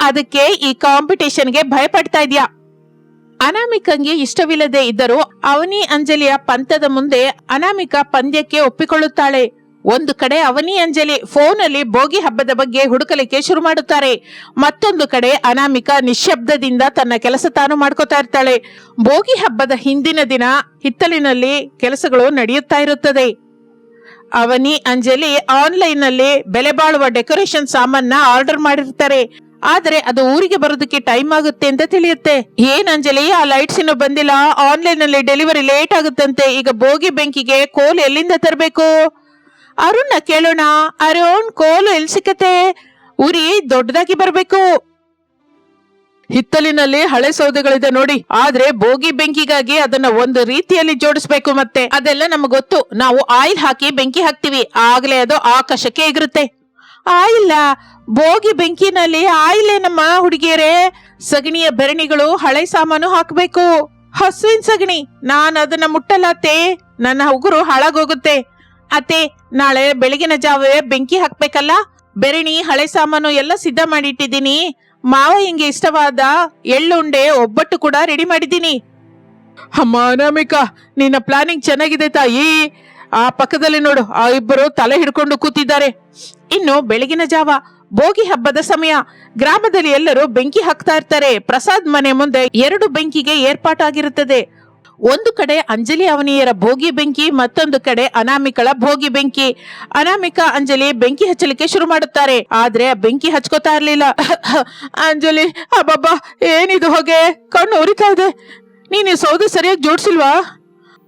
ಅದಕ್ಕೆ ಈ ಕಾಂಪಿಟೇಷನ್ಗೆ ಭಯಪಡ್ತಾ ಇದೀಯ? ಅನಾಮಿಕಂಗೆ ಇಷ್ಟವಿಲ್ಲದೆ ಇದ್ದರೂ ಅವನಿ ಅಂಜಲಿಯ ಪಂತದ ಮುಂದೆ ಅನಾಮಿಕ ಪಂದ್ಯಕ್ಕೆ ಒಪ್ಪಿಕೊಳ್ಳುತ್ತಾಳೆ. ಒಂದು ಕಡೆ ಅವನಿ ಅಂಜಲಿ ಫೋನಲ್ಲಿ ಬೋಗಿ ಹಬ್ಬದ ಬಗ್ಗೆ ಹುಡುಕಲಿಕ್ಕೆ ಶುರು ಮಾಡುತ್ತಾರೆ. ಮತ್ತೊಂದು ಕಡೆ ಅನಾಮಿಕ ನಿಶ್ಶಬ್ದದಿಂದ ತನ್ನ ಕೆಲಸ ತಾನು ಮಾಡ್ಕೋತಾ ಇರ್ತಾಳೆ. ಬೋಗಿ ಹಬ್ಬದ ಹಿಂದಿನ ದಿನ ಹಿತ್ತಲಿನಲ್ಲಿ ಕೆಲಸಗಳು ನಡೆಯುತ್ತಾ ಇರುತ್ತದೆ. ಅವನಿ ಅಂಜಲಿ ಆನ್ಲೈನ್ನಲ್ಲಿ ಬೆಲೆ ಬಾಳುವ ಡೆಕೋರೇಷನ್ ಸಾಮಾನ ಆರ್ಡರ್ ಮಾಡಿರ್ತಾರೆ. ಆದ್ರೆ ಅದು ಊರಿಗೆ ಬರೋದಕ್ಕೆ ಟೈಮ್ ಆಗುತ್ತೆ ಅಂತ ತಿಳಿಯುತ್ತೆ. ಏನ್ ಅಂಜಲಿ, ಆ ಲೈಟ್ಸ್ ಇನ್ನು ಬಂದಿಲ್ಲ. ಆನ್ಲೈನ್ ಅಲ್ಲಿ ಡೆಲಿವರಿ ಲೇಟ್ ಆಗುತ್ತಂತೆ. ಈಗ ಬೋಗಿ ಬೆಂಕಿಗೆ ಕೋಲ್ ಎಲ್ಲಿಂದ ತರಬೇಕು? ಅರುಣ್ನ ಕೇಳೋಣ. ಅರುಣ್, ಕೋಲು ಎಲ್ಲಿ ಸಿಕ್ಕತ್ತೆ? ಉರಿ ದೊಡ್ಡದಾಗಿ ಬರಬೇಕು. ಹಿತ್ತಲಿನಲ್ಲಿ ಹಳೆ ಸೌದೆಗಳಿದೆ ನೋಡಿ. ಆದ್ರೆ ಬೋಗಿ ಬೆಂಕಿಗಾಗಿ ಅದನ್ನ ಒಂದು ರೀತಿಯಲ್ಲಿ ಜೋಡಿಸ್ಬೇಕು ಮತ್ತೆ. ಅದೆಲ್ಲ ನಮ್ಗೆ ಗೊತ್ತು. ನಾವು ಆಯಿಲ್ ಹಾಕಿ ಬೆಂಕಿ ಹಾಕ್ತಿವಿ. ಆಗ್ಲೇ ಅದು ಆಕಾಶಕ್ಕೆ ಎಗರುತ್ತೆ. ಆಯಿಲ್ಲ ಬೋಗಿ ಬೆಂಕಿನಲ್ಲಿ ಆಯಿಲ್ ಏನಮ್ಮ ಹುಡುಗಿಯರೇ. ಸಗಣಿಯ ಬೆರಣಿಗಳು ಹಳೆ ಸಾಮಾನು ಹಾಕ್ಬೇಕು. ಹಸುವಿನ ಸಗಣಿ. ನಾನ್ ಅದನ್ನ ಮುಟ್ಟಲ್ಲತ್ತೆ ನನ್ನ ಉಗುರು ಹಾಳಾಗೋಗುತ್ತೆ. ಅತ್ತೆ, ನಾಳೆ ಬೆಳಗಿನ ಜಾವವೇ ಬೆಂಕಿ ಹಾಕ್ಬೇಕಲ್ಲ? ಬೆರಣಿ, ಹಳೆ ಸಾಮಾನು ಎಲ್ಲ ಸಿದ್ಧ ಮಾಡಿಟ್ಟಿದ್ದೀನಿ. ಮಾವ ಹಿಂಗೆ ಇಷ್ಟವಾದ ಎಳ್ಳುಂಡೆ, ಒಬ್ಬಟ್ಟು ಕೂಡ ರೆಡಿ ಮಾಡಿದ್ದೀನಿ. ಅಮ್ಮ ಅನಾಮಿಕಾ, ನಿನ್ನ ಪ್ಲಾನಿಂಗ್ ಚೆನ್ನಾಗಿದೆ ತಾಯಿ. ಆ ಪಕ್ಕದಲ್ಲಿ ನೋಡು, ಆ ಇಬ್ಬರು ತಲೆ ಹಿಡ್ಕೊಂಡು ಕೂತಿದ್ದಾರೆ. ಇನ್ನು ಬೆಳಗಿನ ಜಾವ, ಭೋಗಿ ಹಬ್ಬದ ಸಮಯ. ಗ್ರಾಮದಲ್ಲಿ ಎಲ್ಲರೂ ಬೆಂಕಿ ಹಾಕ್ತಾ ಇರ್ತಾರೆ. ಪ್ರಸಾದ್ ಮನೆ ಮುಂದೆ ಎರಡು ಬೆಂಕಿಗೆ ಏರ್ಪಾಟಾಗಿರುತ್ತದೆ. ಒಂದು ಕಡೆ ಅಂಜಲಿ ಅವನಿಯರ ಭೋಗಿ ಬೆಂಕಿ, ಮತ್ತೊಂದು ಕಡೆ ಅನಾಮಿಕಳ ಭೋಗಿ ಬೆಂಕಿ. ಅನಾಮಿಕ, ಅಂಜಲಿ ಬೆಂಕಿ ಹಚ್ಚಲಿಕ್ಕೆ ಶುರು ಮಾಡುತ್ತಾರೆ. ಆದ್ರೆ ಬೆಂಕಿ ಹಚ್ಕೋತಾ ಇರ್ಲಿಲ್ಲ. ಅಂಜಲಿ, ಅಬ್ಬಬ್ಬಾ, ಏನಿದು ಹೊಗೆ? ಕಣ್ಣು ಉರಿತಾ ಇದೆ. ನೀನು ಸೌದೆ ಸರಿಯಾಗಿ ಜೋಡಿಸಿಲ್ವಾ?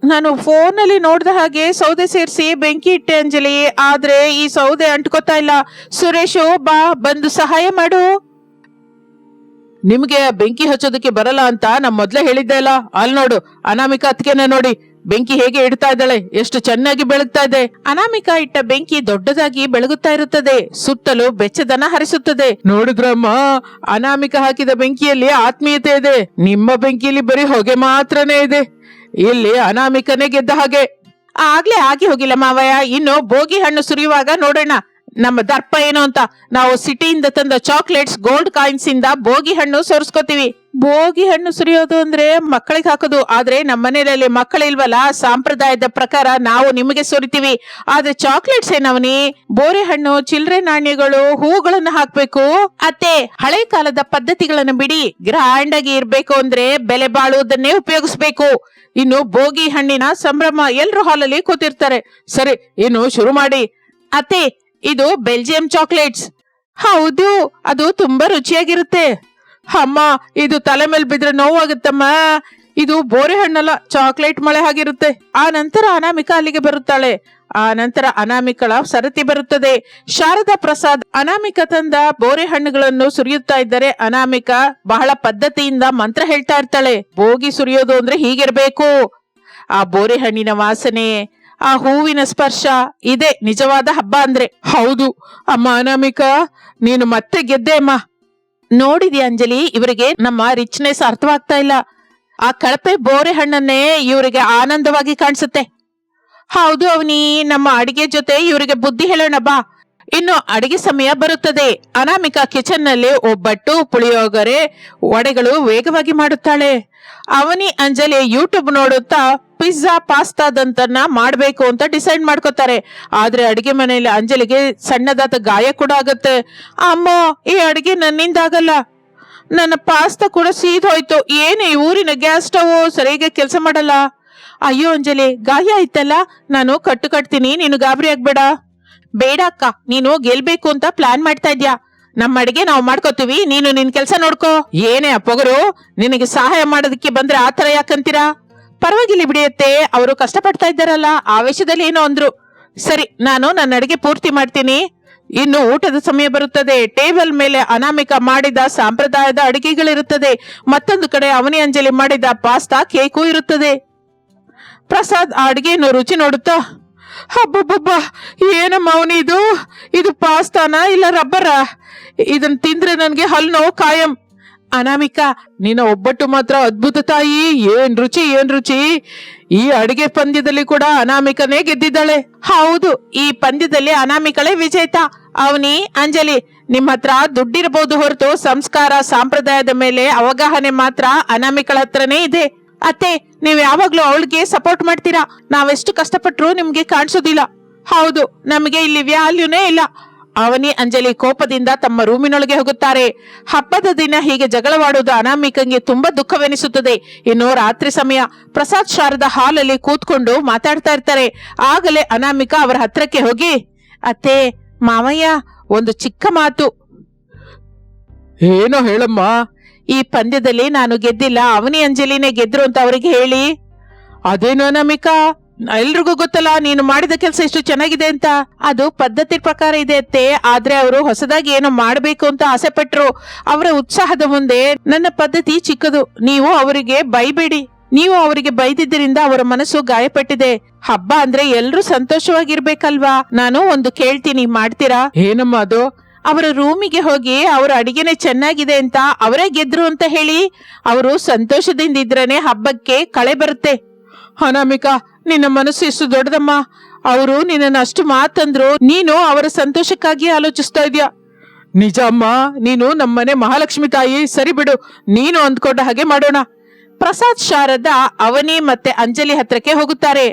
ನಾನು ಫೋನಲ್ಲಿ ನೋಡಿದ ಹಾಗೆ ಸೌದೆ ಸೇರಿಸಿ ಬೆಂಕಿ ಇಟ್ಟೆ ಅಂಜಲಿ. ಆದ್ರೆ ಈ ಸೌದೆ ಅಂಟ್ಕೋತಾ ಇಲ್ಲ. ಸುರೇಶು, ಬಾ, ಬಂದು ಸಹಾಯ ಮಾಡು. ನಿಮ್ಗೆ ಬೆಂಕಿ ಹಚ್ಚೋದಕ್ಕೆ ಬರಲ್ಲ ಅಂತ ನಾ ಮೊದ್ಲೇ ಹೇಳಿದ್ದೆ ಅಲ್ಲ. ಅಲ್ಲಿ ನೋಡು, ಅನಾಮಿಕಾ ಅತ್ಕೆನ ನೋಡಿ. ಬೆಂಕಿ ಹೇಗೆ ಇಡ್ತಾ ಇದ್ದಾಳೆ, ಎಷ್ಟು ಚೆನ್ನಾಗಿ ಬೆಳಗ್ತಾ ಇದೆ. ಅನಾಮಿಕ ಇಟ್ಟ ಬೆಂಕಿ ದೊಡ್ಡದಾಗಿ ಬೆಳಗುತ್ತಾ ಇರುತ್ತದೆ. ಸುತ್ತಲೂ ಬೆಚ್ಚದನ ಹರಿಸುತ್ತದೆ. ನೋಡಿದ್ರಮ್ಮ, ಅನಾಮಿಕ ಹಾಕಿದ ಬೆಂಕಿಯಲ್ಲಿ ಆತ್ಮೀಯತೆ ಇದೆ. ನಿಮ್ಮ ಬೆಂಕಿಯಲ್ಲಿ ಬರೀ ಹೊಗೆ ಮಾತ್ರನೇ ಇದೆ. ಇಲ್ಲಿ ಅನಾಮಿಕನೇ ಗೆದ್ದ ಹಾಗೆ. ಆಗ್ಲೇ ಆಗಿ ಹೋಗಿಲ್ಲ ಮಾವಯ್ಯ. ಇನ್ನು ಬೋಗಿ ಹಣ್ಣು ಸುರಿಯುವಾಗ ನೋಡೋಣ. ನಮ್ಮ ದರ್ಪ ಏನು ಅಂತ? ನಾವು ಸಿಟಿಯಿಂದ ತಂದ ಚಾಕ್ಲೇಟ್ಸ್ ಗೋಲ್ಡ್ ಕಾಯಿನ್ಸ್ ಇಂದ ಬೋಗಿ ಹಣ್ಣು ಸೋರಿಸ್ಕೋತೀವಿ. ಬೋಗಿ ಹಣ್ಣು ಸುರಿಯೋದು ಅಂದ್ರೆ ಮಕ್ಕಳಿಗೆ ಹಾಕೋದು. ಆದ್ರೆ ನಮ್ಮ ಮನೆಯಲ್ಲಿ ಮಕ್ಕಳಿಲ್ವಲ್ಲ ಸಾಂಪ್ರದಾಯದ ಪ್ರಕಾರ ನಾವು ನಿಮಗೆ ಸುರಿತೀವಿ. ಆದ್ರೆ ಚಾಕ್ಲೇಟ್ಸ್ ಏನವನಿ? ಬೋರೆ ಹಣ್ಣು ಚಿಲ್ಲರೆ ನಾಣ್ಯಗಳು, ಹೂಗಳನ್ನ ಹಾಕ್ಬೇಕು. ಅತ್ತೆ, ಹಳೆ ಕಾಲದ ಪದ್ಧತಿಗಳನ್ನ ಬಿಡಿ. ಗ್ರ್ಯಾಂಡ್ ಆಗಿ ಇರ್ಬೇಕು ಅಂದ್ರೆ ಬೆಲೆ ಬಾಳುವುದನ್ನೇ ಉಪಯೋಗಿಸ್ಬೇಕು. ಇನ್ನು ಬೋಗಿ ಹಣ್ಣಿನ ಸಂಭ್ರಮ ಎಲ್ರು ಹಾಲಲ್ಲಿ ಕೂತಿರ್ತಾರೆ. ಸರಿ, ಇನ್ನು ಶುರು ಮಾಡಿ. ಅತ್ತೆ ಇದು ಬೆಲ್ಜಿಯಂ ಚಾಕ್ಲೇಟ್ಸ್. ಹೌದು, ಅದು ತುಂಬಾ ರುಚಿಯಾಗಿರುತ್ತೆ. ಅಮ್ಮ, ಇದು ತಲೆ ಮೇಲೆ ಬಿದ್ರೆ ನೋವಾಗುತ್ತಮ್ಮ. ಇದು ಬೋರೆ ಹಣ್ಣಲ್ಲ ಚಾಕ್ಲೇಟ್ ಮಳೆ ಆಗಿರುತ್ತೆ. ಆ ನಂತರ ಅನಾಮಿಕ ಅಲ್ಲಿಗೆ ಬರುತ್ತಾಳೆ. ಆ ನಂತರ ಅನಾಮಿಕಳ ಸರತಿ ಬರುತ್ತದೆ. ಶಾರದಾ ಪ್ರಸಾದ್ ಅನಾಮಿಕ ತಂದ ಬೋರೆ ಹಣ್ಣುಗಳನ್ನು ಸುರಿಯುತ್ತಾ ಇದ್ದರೆ ಅನಾಮಿಕ ಬಹಳ ಪದ್ಧತಿಯಿಂದ ಮಂತ್ರ ಹೇಳ್ತಾ ಇರ್ತಾಳೆ. ಬೋಗಿ ಸುರಿಯೋದು ಅಂದ್ರೆ ಹೀಗಿರ್ಬೇಕು. ಆ ಬೋರೆ ಹಣ್ಣಿನ ವಾಸನೆ ಆ ಹೂವಿನ ಸ್ಪರ್ಶ ಇದೆ, ನಿಜವಾದ ಹಬ್ಬ ಅಂದ್ರೆ. ಹೌದು. ಅಮ್ಮ ಅನಾಮಿಕಾ, ನೀನು ಮತ್ತೆ ಗೆದ್ದೆ ಅಮ್ಮ. ನೋಡಿದ್ಯಾ ಅಂಜಲಿ, ಇವರಿಗೆ ನಮ್ಮ ರಿಚ್ನೆಸ್ ಅರ್ಥವಾಗ್ತಾ ಇಲ್ಲ. ಆ ಕಳಪೆ ಬೋರೆ ಹಣ್ಣನ್ನೇ ಇವರಿಗೆ ಆನಂದವಾಗಿ ಕಾಣಿಸುತ್ತೆ. ಹೌದು ಅವನಿ, ನಮ್ಮ ಅಡಿಗೆ ಜೊತೆ ಇವರಿಗೆ ಬುದ್ಧಿ ಹೇಳೋಣ ಬಾ. ಇನ್ನು ಅಡಿಗೆ ಸಮಯ ಬರುತ್ತದೆ. ಅನಾಮಿಕಾ ಕಿಚನ್ನಲ್ಲಿ ಒಬ್ಬಟ್ಟು ಪುಳಿಯೋಗರೆ ವಡೆಗಳು ವೇಗವಾಗಿ ಮಾಡುತ್ತಾಳೆ. ಅವನಿ ಅಂಜಲಿ ಯೂಟ್ಯೂಬ್ ನೋಡುತ್ತಾ ಪಿಜ್ಜಾ, ಪಾಸ್ತಾದಂತನ್ನ ಮಾಡಬೇಕು ಅಂತ ಡಿಸೈಡ್ ಮಾಡ್ಕೋತಾರೆ. ಆದ್ರೆ ಅಡಿಗೆ ಮನೆಯಲ್ಲಿ ಅಂಜಲಿಗೆ ಸಣ್ಣದಾದ ಗಾಯ ಕೂಡ ಆಗುತ್ತೆ. ಅಮ್ಮ, ಈ ಅಡಿಗೆ ನನ್ನಿಂದ ಆಗಲ್ಲ ನನ್ನ ಪಾಸ್ತಾ ಕೂಡ ಸೀದೋಯ್ತು. ಏನು ಈ ಊರಿನ ಗ್ಯಾಸ್ ಸ್ಟವ್, ಸರಿಯಾಗಿ ಕೆಲಸ ಮಾಡಲ್ಲ. ಅಯ್ಯೋ ಅಂಜಲಿ, ಗಾಯ ಆಯ್ತಲ್ಲ? ನಾನು ಕಟ್ಟು ಕಟ್ತೀನಿ. ನೀನು ಗಾಬರಿ ಆಗ್ಬೇಡ. ಬೇಡ ಅಕ್ಕ, ನೀನು ಗೆಲ್ಬೇಕು ಅಂತ ಪ್ಲಾನ್ ಮಾಡ್ತಾ ಇದ್ಯಾ? ನಮ್ಮ ಅಡಿಗೆ ನಾವು ಮಾಡ್ಕೋತೀವಿ, ನೀನು ನಿನ್ ಕೆಲ್ಸ ನೋಡ್ಕೋ. ಏನೇ ಅಪ್ಪಗರು, ನಿನಗೆ ಸಹಾಯ ಮಾಡೋದಕ್ಕೆ ಬಂದ್ರೆ ಆತರ ಯಾಕಂತೀರಾ ಪರವಾಗಿಲ್ಲ ಬಿಡಿಯತ್ತೆ, ಅವರು ಕಷ್ಟಪಡ್ತಾ ಇದ್ದಾರಲ್ಲ, ಆವೇಶದಲ್ಲಿ ಏನೋ ಅಂದ್ರು. ಸರಿ, ನಾನು ನನ್ನ ಅಡಿಗೆ ಪೂರ್ತಿ ಮಾಡ್ತೀನಿ. ಇನ್ನು ಊಟದ ಸಮಯ ಬರುತ್ತದೆ, ಟೇಬಲ್ ಮೇಲೆ ಅನಾಮಿಕ ಮಾಡಿದ ಸಾಂಪ್ರದಾಯದ ಅಡಿಗೆಗಳಿರುತ್ತದೆ. ಮತ್ತೊಂದು ಕಡೆ ಅವನಿ ಅಂಜಲಿ ಮಾಡಿದ ಪಾಸ್ತಾ ಕೇಕು ಇರುತ್ತದೆ. ಪ್ರಸಾದ್ ಆ ಅಡಿಗೆಯನ್ನು ರುಚಿ ನೋಡುತ್ತಾ ಹಬ್ಬಬ್ಬಬ್ಬ ಏನಮ್ಮ ಅವನಿ ಇದು? ಇದು ಪಾಸ್ತಾನ ಇಲ್ಲ ರಬ್ಬರ? ಇದನ್ನ ತಿಂದ್ರೆ ನನಗೆ ಹಲ್ಲು ನೋವು ಕಾಯಂ. ಅನಾಮಿಕಾ, ನಿನ್ನ ಒಬ್ಬಟ್ಟು ಮಾತ್ರ ಅದ್ಭುತ ತಾಯಿ. ಏನ್ ರುಚಿ ಏನ್ ರುಚಿ? ಈ ಅಡಿಗೆ ಪಂದ್ಯದಲ್ಲಿ ಕೂಡ ಅನಾಮಿಕನೇ ಗೆದ್ದಿದ್ದಾಳೆ. ಹೌದು, ಈ ಪಂದ್ಯದಲ್ಲಿ ಅನಾಮಿಕಳೇ ವಿಜೇತ. ಅವನಿ, ಅಂಜಲಿ ನಿಮ್ಮ ಹತ್ರ ದುಡ್ಡಿರಬಹುದು ಹೊರತು ಸಂಸ್ಕಾರ, ಸಂಪ್ರದಾಯದ ಮೇಲೆ ಅವಗಾಹನೆ ಮಾತ್ರ ಅನಾಮಿಕಳ ಹತ್ರನೇ ಇದೆ. ಅತ್ತೆ, ನೀವ್ ಯಾವಾಗ್ಲೂ ಅವಳಿಗೆ ಸಪೋರ್ಟ್ ಮಾಡ್ತೀರಾ? ನಾವೆಷ್ಟು ಕಷ್ಟಪಟ್ರು ನಿಮ್ಗೆ ಕಾಣಿಸೋದಿಲ್ಲ. ಹೌದು, ನಮಗೆ ಇಲ್ಲಿ ವ್ಯಾಲ್ಯೂನೇ ಇಲ್ಲ. ಅವನಿ ಅಂಜಲಿ ಕೋಪದಿಂದ ತಮ್ಮ ರೂಮಿನೊಳಗೆ ಹೋಗುತ್ತಾರೆ. ಹಬ್ಬದ ದಿನ ಹೀಗೆ ಜಗಳವಾಡುವುದು ಅನಾಮಿಕಂಗೆ ತುಂಬಾ ದುಃಖವೆನಿಸುತ್ತದೆ. ಇನ್ನು ರಾತ್ರಿ ಸಮಯ. ಪ್ರಸಾದ್ ಶಾರದ ಹಾಲಲ್ಲಿ ಕೂತ್ಕೊಂಡು ಮಾತಾಡ್ತಾ ಇರ್ತಾರೆ. ಆಗಲೇ ಅನಾಮಿಕ ಅವರ ಹತ್ರಕ್ಕೆ ಹೋಗಿ, ಅತ್ತೆ, ಮಾವಯ್ಯ, ಒಂದು ಚಿಕ್ಕ ಮಾತು. ಏನೋ ಹೇಳಮ್ಮ ಈ ಪಂದ್ಯದಲ್ಲಿ ನಾನು ಗೆದ್ದಿಲ್ಲ, ಅವನಿ ಅಂಜಲಿನೇ ಗೆದ್ರು ಅಂತ ಅವರಿಗೆ ಹೇಳಿ. ಅದೇನೋ ನಮಿಕಾ, ಎಲ್ರಿಗೂ ಗೊತ್ತಲ್ಲ, ನೀನು ಮಾಡಿದ ಕೆಲಸ ಎಷ್ಟು ಚೆನ್ನಾಗಿದೆ ಅಂತ. ಅದು ಪದ್ಧತಿ ಪ್ರಕಾರ ಇದೆ ಅತ್ತೆ, ಆದ್ರೆ ಅವರು ಹೊಸದಾಗಿ ಏನೋ ಮಾಡಬೇಕು ಅಂತ ಆಸೆ ಪಟ್ರು. ಅವರ ಉತ್ಸಾಹದ ಮುಂದೆ ನನ್ನ ಪದ್ಧತಿ ಚಿಕ್ಕದು. ನೀವು ಅವರಿಗೆ ಬೈಬೇಡಿ. ನೀವು ಅವರಿಗೆ ಬೈದಿದ್ದರಿಂದ ಅವರ ಮನಸ್ಸು ಗಾಯಪಟ್ಟಿದೆ. ಹಬ್ಬ ಅಂದ್ರೆ ಎಲ್ರೂ ಸಂತೋಷವಾಗಿರ್ಬೇಕಲ್ವಾ? ನಾನು ಒಂದು ಕೇಳ್ತೀನಿ, ಮಾಡ್ತೀರಾ? ಏನಮ್ಮ ಅದು? ಅವರ ರೂಮಿಗೆ ಹೋಗಿ ಅವರ ಅಡಿಗೆನೆ ಚೆನ್ನಾಗಿದೆ ಅಂತ ಅವರೇ ಗೆದ್ರು ಅಂತ ಹೇಳಿ ಅವರು ಸಂತೋಷದಿಂದ ಇದ್ರೇನೆ ಹಬ್ಬಕ್ಕೆ ಕಳೆ ಬರುತ್ತೆ. ಅನಾಮಿಕಾ, ನಿನ್ನ ಮನಸ್ಸು ಎಷ್ಟು ದೊಡ್ಡದಮ್ಮ. ಅವರು ನಿನ್ನನ್ನು ಅಷ್ಟು ಮಾತಂದ್ರು, ನೀನು ಅವರ ಸಂತೋಷಕ್ಕಾಗಿ ಆಲೋಚಿಸ್ತಾ ಇದೀಯ? ನಿಜ ಅಮ್ಮ, ನೀನು ನಮ್ಮನೆ ಮಹಾಲಕ್ಷ್ಮಿ ತಾಯಿ, ಸರಿ ಬಿಡು, ನೀನು ಅಂದ್ಕೊಂಡ ಹಾಗೆ ಮಾಡೋಣ. ಪ್ರಸಾದ್ ಶಾರದಾ ಅವನಿ ಮತ್ತೆ ಅಂಜಲಿ ಹತ್ರಕ್ಕೆ ಹೋಗುತ್ತಾರೆ.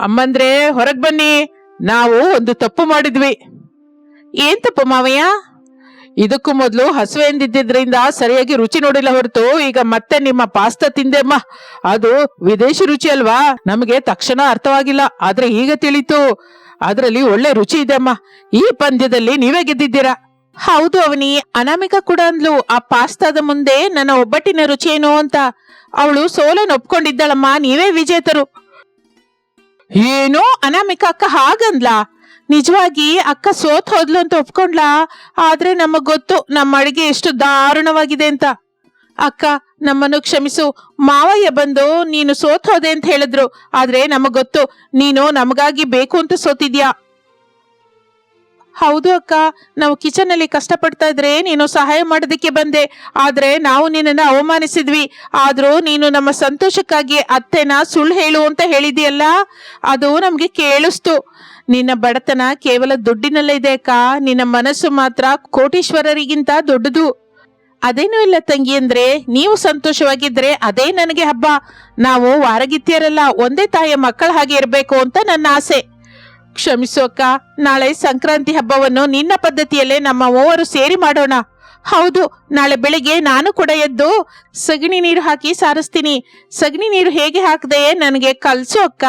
ಅಮ್ಮಂದ್ರೆ, ಹೊರಗ್ ಬನ್ನಿ, ನಾವು ಒಂದು ತಪ್ಪು ಮಾಡಿದ್ವಿ. ಏನ್ ತಪ್ಪು ಮಾವಯ್ಯ? ಇದಕ್ಕೂ ಮೊದಲು ಎಂದಿದ್ದರಿಂದ ಸರಿಯಾಗಿ ರುಚಿ ನೋಡಿಲ್ಲ ಹೊರತು ಈಗ ಮತ್ತೆ ನಿಮ್ಮ ಪಾಸ್ತಾ ತಿಂದೆಮ್ಮ. ಅದು ವಿದೇಶಿ ರುಚಿ ಅಲ್ವಾ? ನಮಗೆ ತಕ್ಷಣ ಅರ್ಥವಾಗಿಲ್ಲ ಆದ್ರೆ ಈಗ ತಿಳಿತು. ಅದರಲ್ಲಿ ಒಳ್ಳೆ ರುಚಿ ಇದೆ ಅಮ್ಮ. ಈ ಪಂದ್ಯದಲ್ಲಿ ನೀವೇ ಗೆದ್ದಿದ್ದೀರಾ? ಹೌದು ಅವನಿ ಅನಾಮಿಕ ಕೂಡ ಅಂದ್ಲು ಆ ಪಾಸ್ತಾದ ಮುಂದೆ ನನ್ನ ಒಬ್ಬಟ್ಟಿನ ರುಚಿ ಏನು ಅಂತ. ಅವಳು ಸೋಲನ್ನು ಒಪ್ಕೊಂಡಿದ್ದಾಳಮ್ಮ ನೀವೇ ವಿಜೇತರು. ಏನೋ? ಅನಾಮಿಕ ಅಕ್ಕ ಹಾಗಂದ್ಲ? ನಿಜವಾಗಿ ಅಕ್ಕ ಸೋತ್ ಹೋದ್ಲು ಅಂತ ಒಪ್ಕೊಂಡ್ಲಾ, ಆದ್ರೆ ನಮಗ್ ಗೊತ್ತು ನಮ್ಮ ಅಡಿಗೆ ಎಷ್ಟು ದಾರುಣವಾಗಿದೆ ಅಂತ. ಅಕ್ಕ, ನಮ್ಮನ್ನು ಕ್ಷಮಿಸು. ಮಾವಯ್ಯ ಬಂದು, ನೀನು ಸೋತ್ ಹೋದೆ ಅಂತ ಹೇಳಿದ್ರು. ಆದ್ರೆ ನಮಗ್ ಗೊತ್ತು, ನೀನು ನಮಗಾಗಿ ಬೇಕು ಅಂತ ಸೋತಿದ್ಯಾ? ಹೌದು ಅಕ್ಕ, ನಾವು ಕಿಚನ್ ಅಲ್ಲಿ ಕಷ್ಟಪಡ್ತಾ ಇದ್ರೆ ನೀನು ಸಹಾಯ ಮಾಡೋದಕ್ಕೆ ಬಂದೆ. ಆದ್ರೆ ನಾವು ನಿನ್ನನ್ನ ಅವಮಾನಿಸಿದ್ವಿ. ಆದ್ರೂ ನೀನು ನಮ್ಮ ಸಂತೋಷಕ್ಕಾಗಿ ಅತ್ತೆನ ಸುಳ್ಳು ಹೇಳು ಅಂತ ಹೇಳಿದ್ಯಲ್ಲ ಅದು ನಮ್ಗೆ ಕೇಳಿಸ್ತು. ನಿನ್ನ ಬಡತನ ಕೇವಲ ದುಡ್ಡಿನಲ್ಲೇ ಇದೆ ಅಕ್ಕ. ನಿನ್ನ ಮನಸ್ಸು ಮಾತ್ರ ಕೋಟೀಶ್ವರರಿಗಿಂತ ದೊಡ್ಡದು. ಅದೇನೂ ಇಲ್ಲ ತಂಗಿ ಅಂದ್ರೆ, ನೀವು ಸಂತೋಷವಾಗಿದ್ರೆ ಅದೇ ನನಗೆ ಹಬ್ಬ. ನಾವು ವಾರಗಿತ್ತಿಯರೆಲ್ಲ, ಒಂದೇ ತಾಯಿಯ ಮಕ್ಕಳ ಹಾಗೆ ಇರಬೇಕು ಅಂತ ನನ್ನ ಆಸೆ. ಕ್ಷಮಿಸೋಕ್ಕ ನಾಳೆ ಸಂಕ್ರಾಂತಿ ಹಬ್ಬವನ್ನು ನಿನ್ನ ಪದ್ಧತಿಯಲ್ಲೇ ನಮ್ಮ ಮೂವರು ಸೇರಿ ಮಾಡೋಣ. ಹೌದು, ನಾಳೆ ಬೆಳಿಗ್ಗೆ ನಾನು ಕೂಡ ಎದ್ದು ಸಗಣಿ ನೀರು ಹಾಕಿ ಸಾರಿಸ್ತೀನಿ. ಸಗಣಿ ನೀರು ಹೇಗೆ ಹಾಕದೆ ನನಗೆ ಕಲಿಸೋ ಅಕ್ಕ.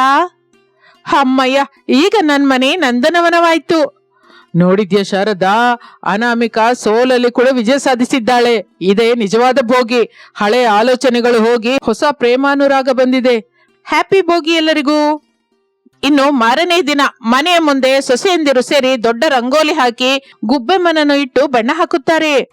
ಅಮ್ಮಯ್ಯ ಈಗ ನನ್ ಮನೆ ನಂದನವನವಾಯ್ತು. ನೋಡಿದ್ಯಾ ಶಾರದಾ? ಅನಾಮಿಕ ಸೋಲಲ್ಲಿ ಕೂಡ ವಿಜಯ ಸಾಧಿಸಿದ್ದಾಳೆ. ಇದೇ ನಿಜವಾದ ಭೋಗಿ. ಹಳೆ ಆಲೋಚನೆಗಳು ಹೋಗಿ ಹೊಸ ಪ್ರೇಮಾನುರಾಗ ಬಂದಿದೆ. ಹ್ಯಾಪಿ ಭೋಗಿ ಎಲ್ಲರಿಗೂ. ಇನ್ನು ಮಾರನೇ ದಿನ ಮನೆಯ ಮುಂದೆ ಸೊಸೆಯಂದಿರು ಸೇರಿ ದೊಡ್ಡ ರಂಗೋಲಿ ಹಾಕಿ ಗುಬ್ಬೆಮ್ಮನನ್ನು ಇಟ್ಟು ಬಣ್ಣ ಹಾಕುತ್ತಾರೆ.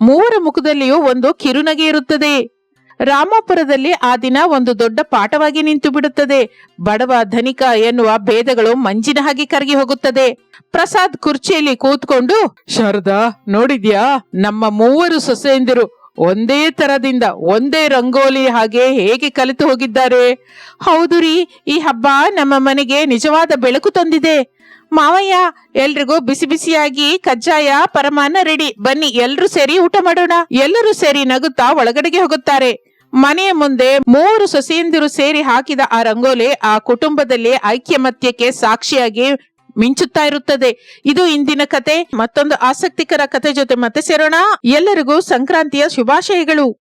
ಮೂವರ ಮುಖದಲ್ಲಿಯೂ ಒಂದು ಕಿರುನಗೆ ಇರುತ್ತದೆ. ರಾಮಾಪುರದಲ್ಲಿ ಆ ದಿನ ಒಂದು ದೊಡ್ಡ ಪಾಠವಾಗಿ ನಿಂತು ಬಿಡುತ್ತದೆ ಬಡವ ಧನಿಕ ಎನ್ನುವ ಭೇದಗಳು ಮಂಜಿನ ಹಾಗೆ ಕರಗಿ ಹೋಗುತ್ತದೆ. ಪ್ರಸಾದ್ ಕುರ್ಚಿಯಲ್ಲಿ ಕೂತ್ಕೊಂಡು, ಶಾರದಾ, ನೋಡಿದ್ಯಾ? ನಮ್ಮ ಮೂವರು ಸೊಸೆಯಂದಿರು ಒಂದೇ ತರದಿಂದ ಒಂದೇ ರಂಗೋಲಿ ಹಾಗೆ ಹೇಗೆ ಕಲಿತು ಹೋಗಿದ್ದಾರೆ? ಹೌದು ರೀ, ಈ ಹಬ್ಬ ನಮ್ಮ ಮನೆಗೆ ನಿಜವಾದ ಬೆಳಕು ತಂದಿದೆ. ಮಾವಯ್ಯ, ಎಲ್ರಿಗೂ ಬಿಸಿ ಬಿಸಿಯಾಗಿ ಕಜ್ಜಾಯ ಪರಮಾನ ರೆಡಿ. ಬನ್ನಿ, ಎಲ್ರೂ ಸೇರಿ ಊಟ ಮಾಡೋಣ. ಎಲ್ಲರೂ ಸೇರಿ ನಗುತ್ತಾ ಒಳಗಡೆಗೆ ಹೋಗುತ್ತಾರೆ. ಮನೆಯ ಮುಂದೆ ಮೂರು ಸೊಸೆಯಂದಿರು ಸೇರಿ ಹಾಕಿದ ಆ ರಂಗೋಲಿ ಆ ಕುಟುಂಬದಲ್ಲಿ ಐಕ್ಯಮತ್ಯಕ್ಕೆ ಸಾಕ್ಷಿಯಾಗಿ ಮಿಂಚುತ್ತಾ ಇರುತ್ತದೆ. ಇದು ಇಂದಿನ ಕತೆ. ಮತ್ತೊಂದು ಆಸಕ್ತಿಕರ ಕತೆ ಜೊತೆ ಮತ್ತೆ ಸೇರೋಣ. ಎಲ್ಲರಿಗೂ ಸಂಕ್ರಾಂತಿಯ ಶುಭಾಶಯಗಳು.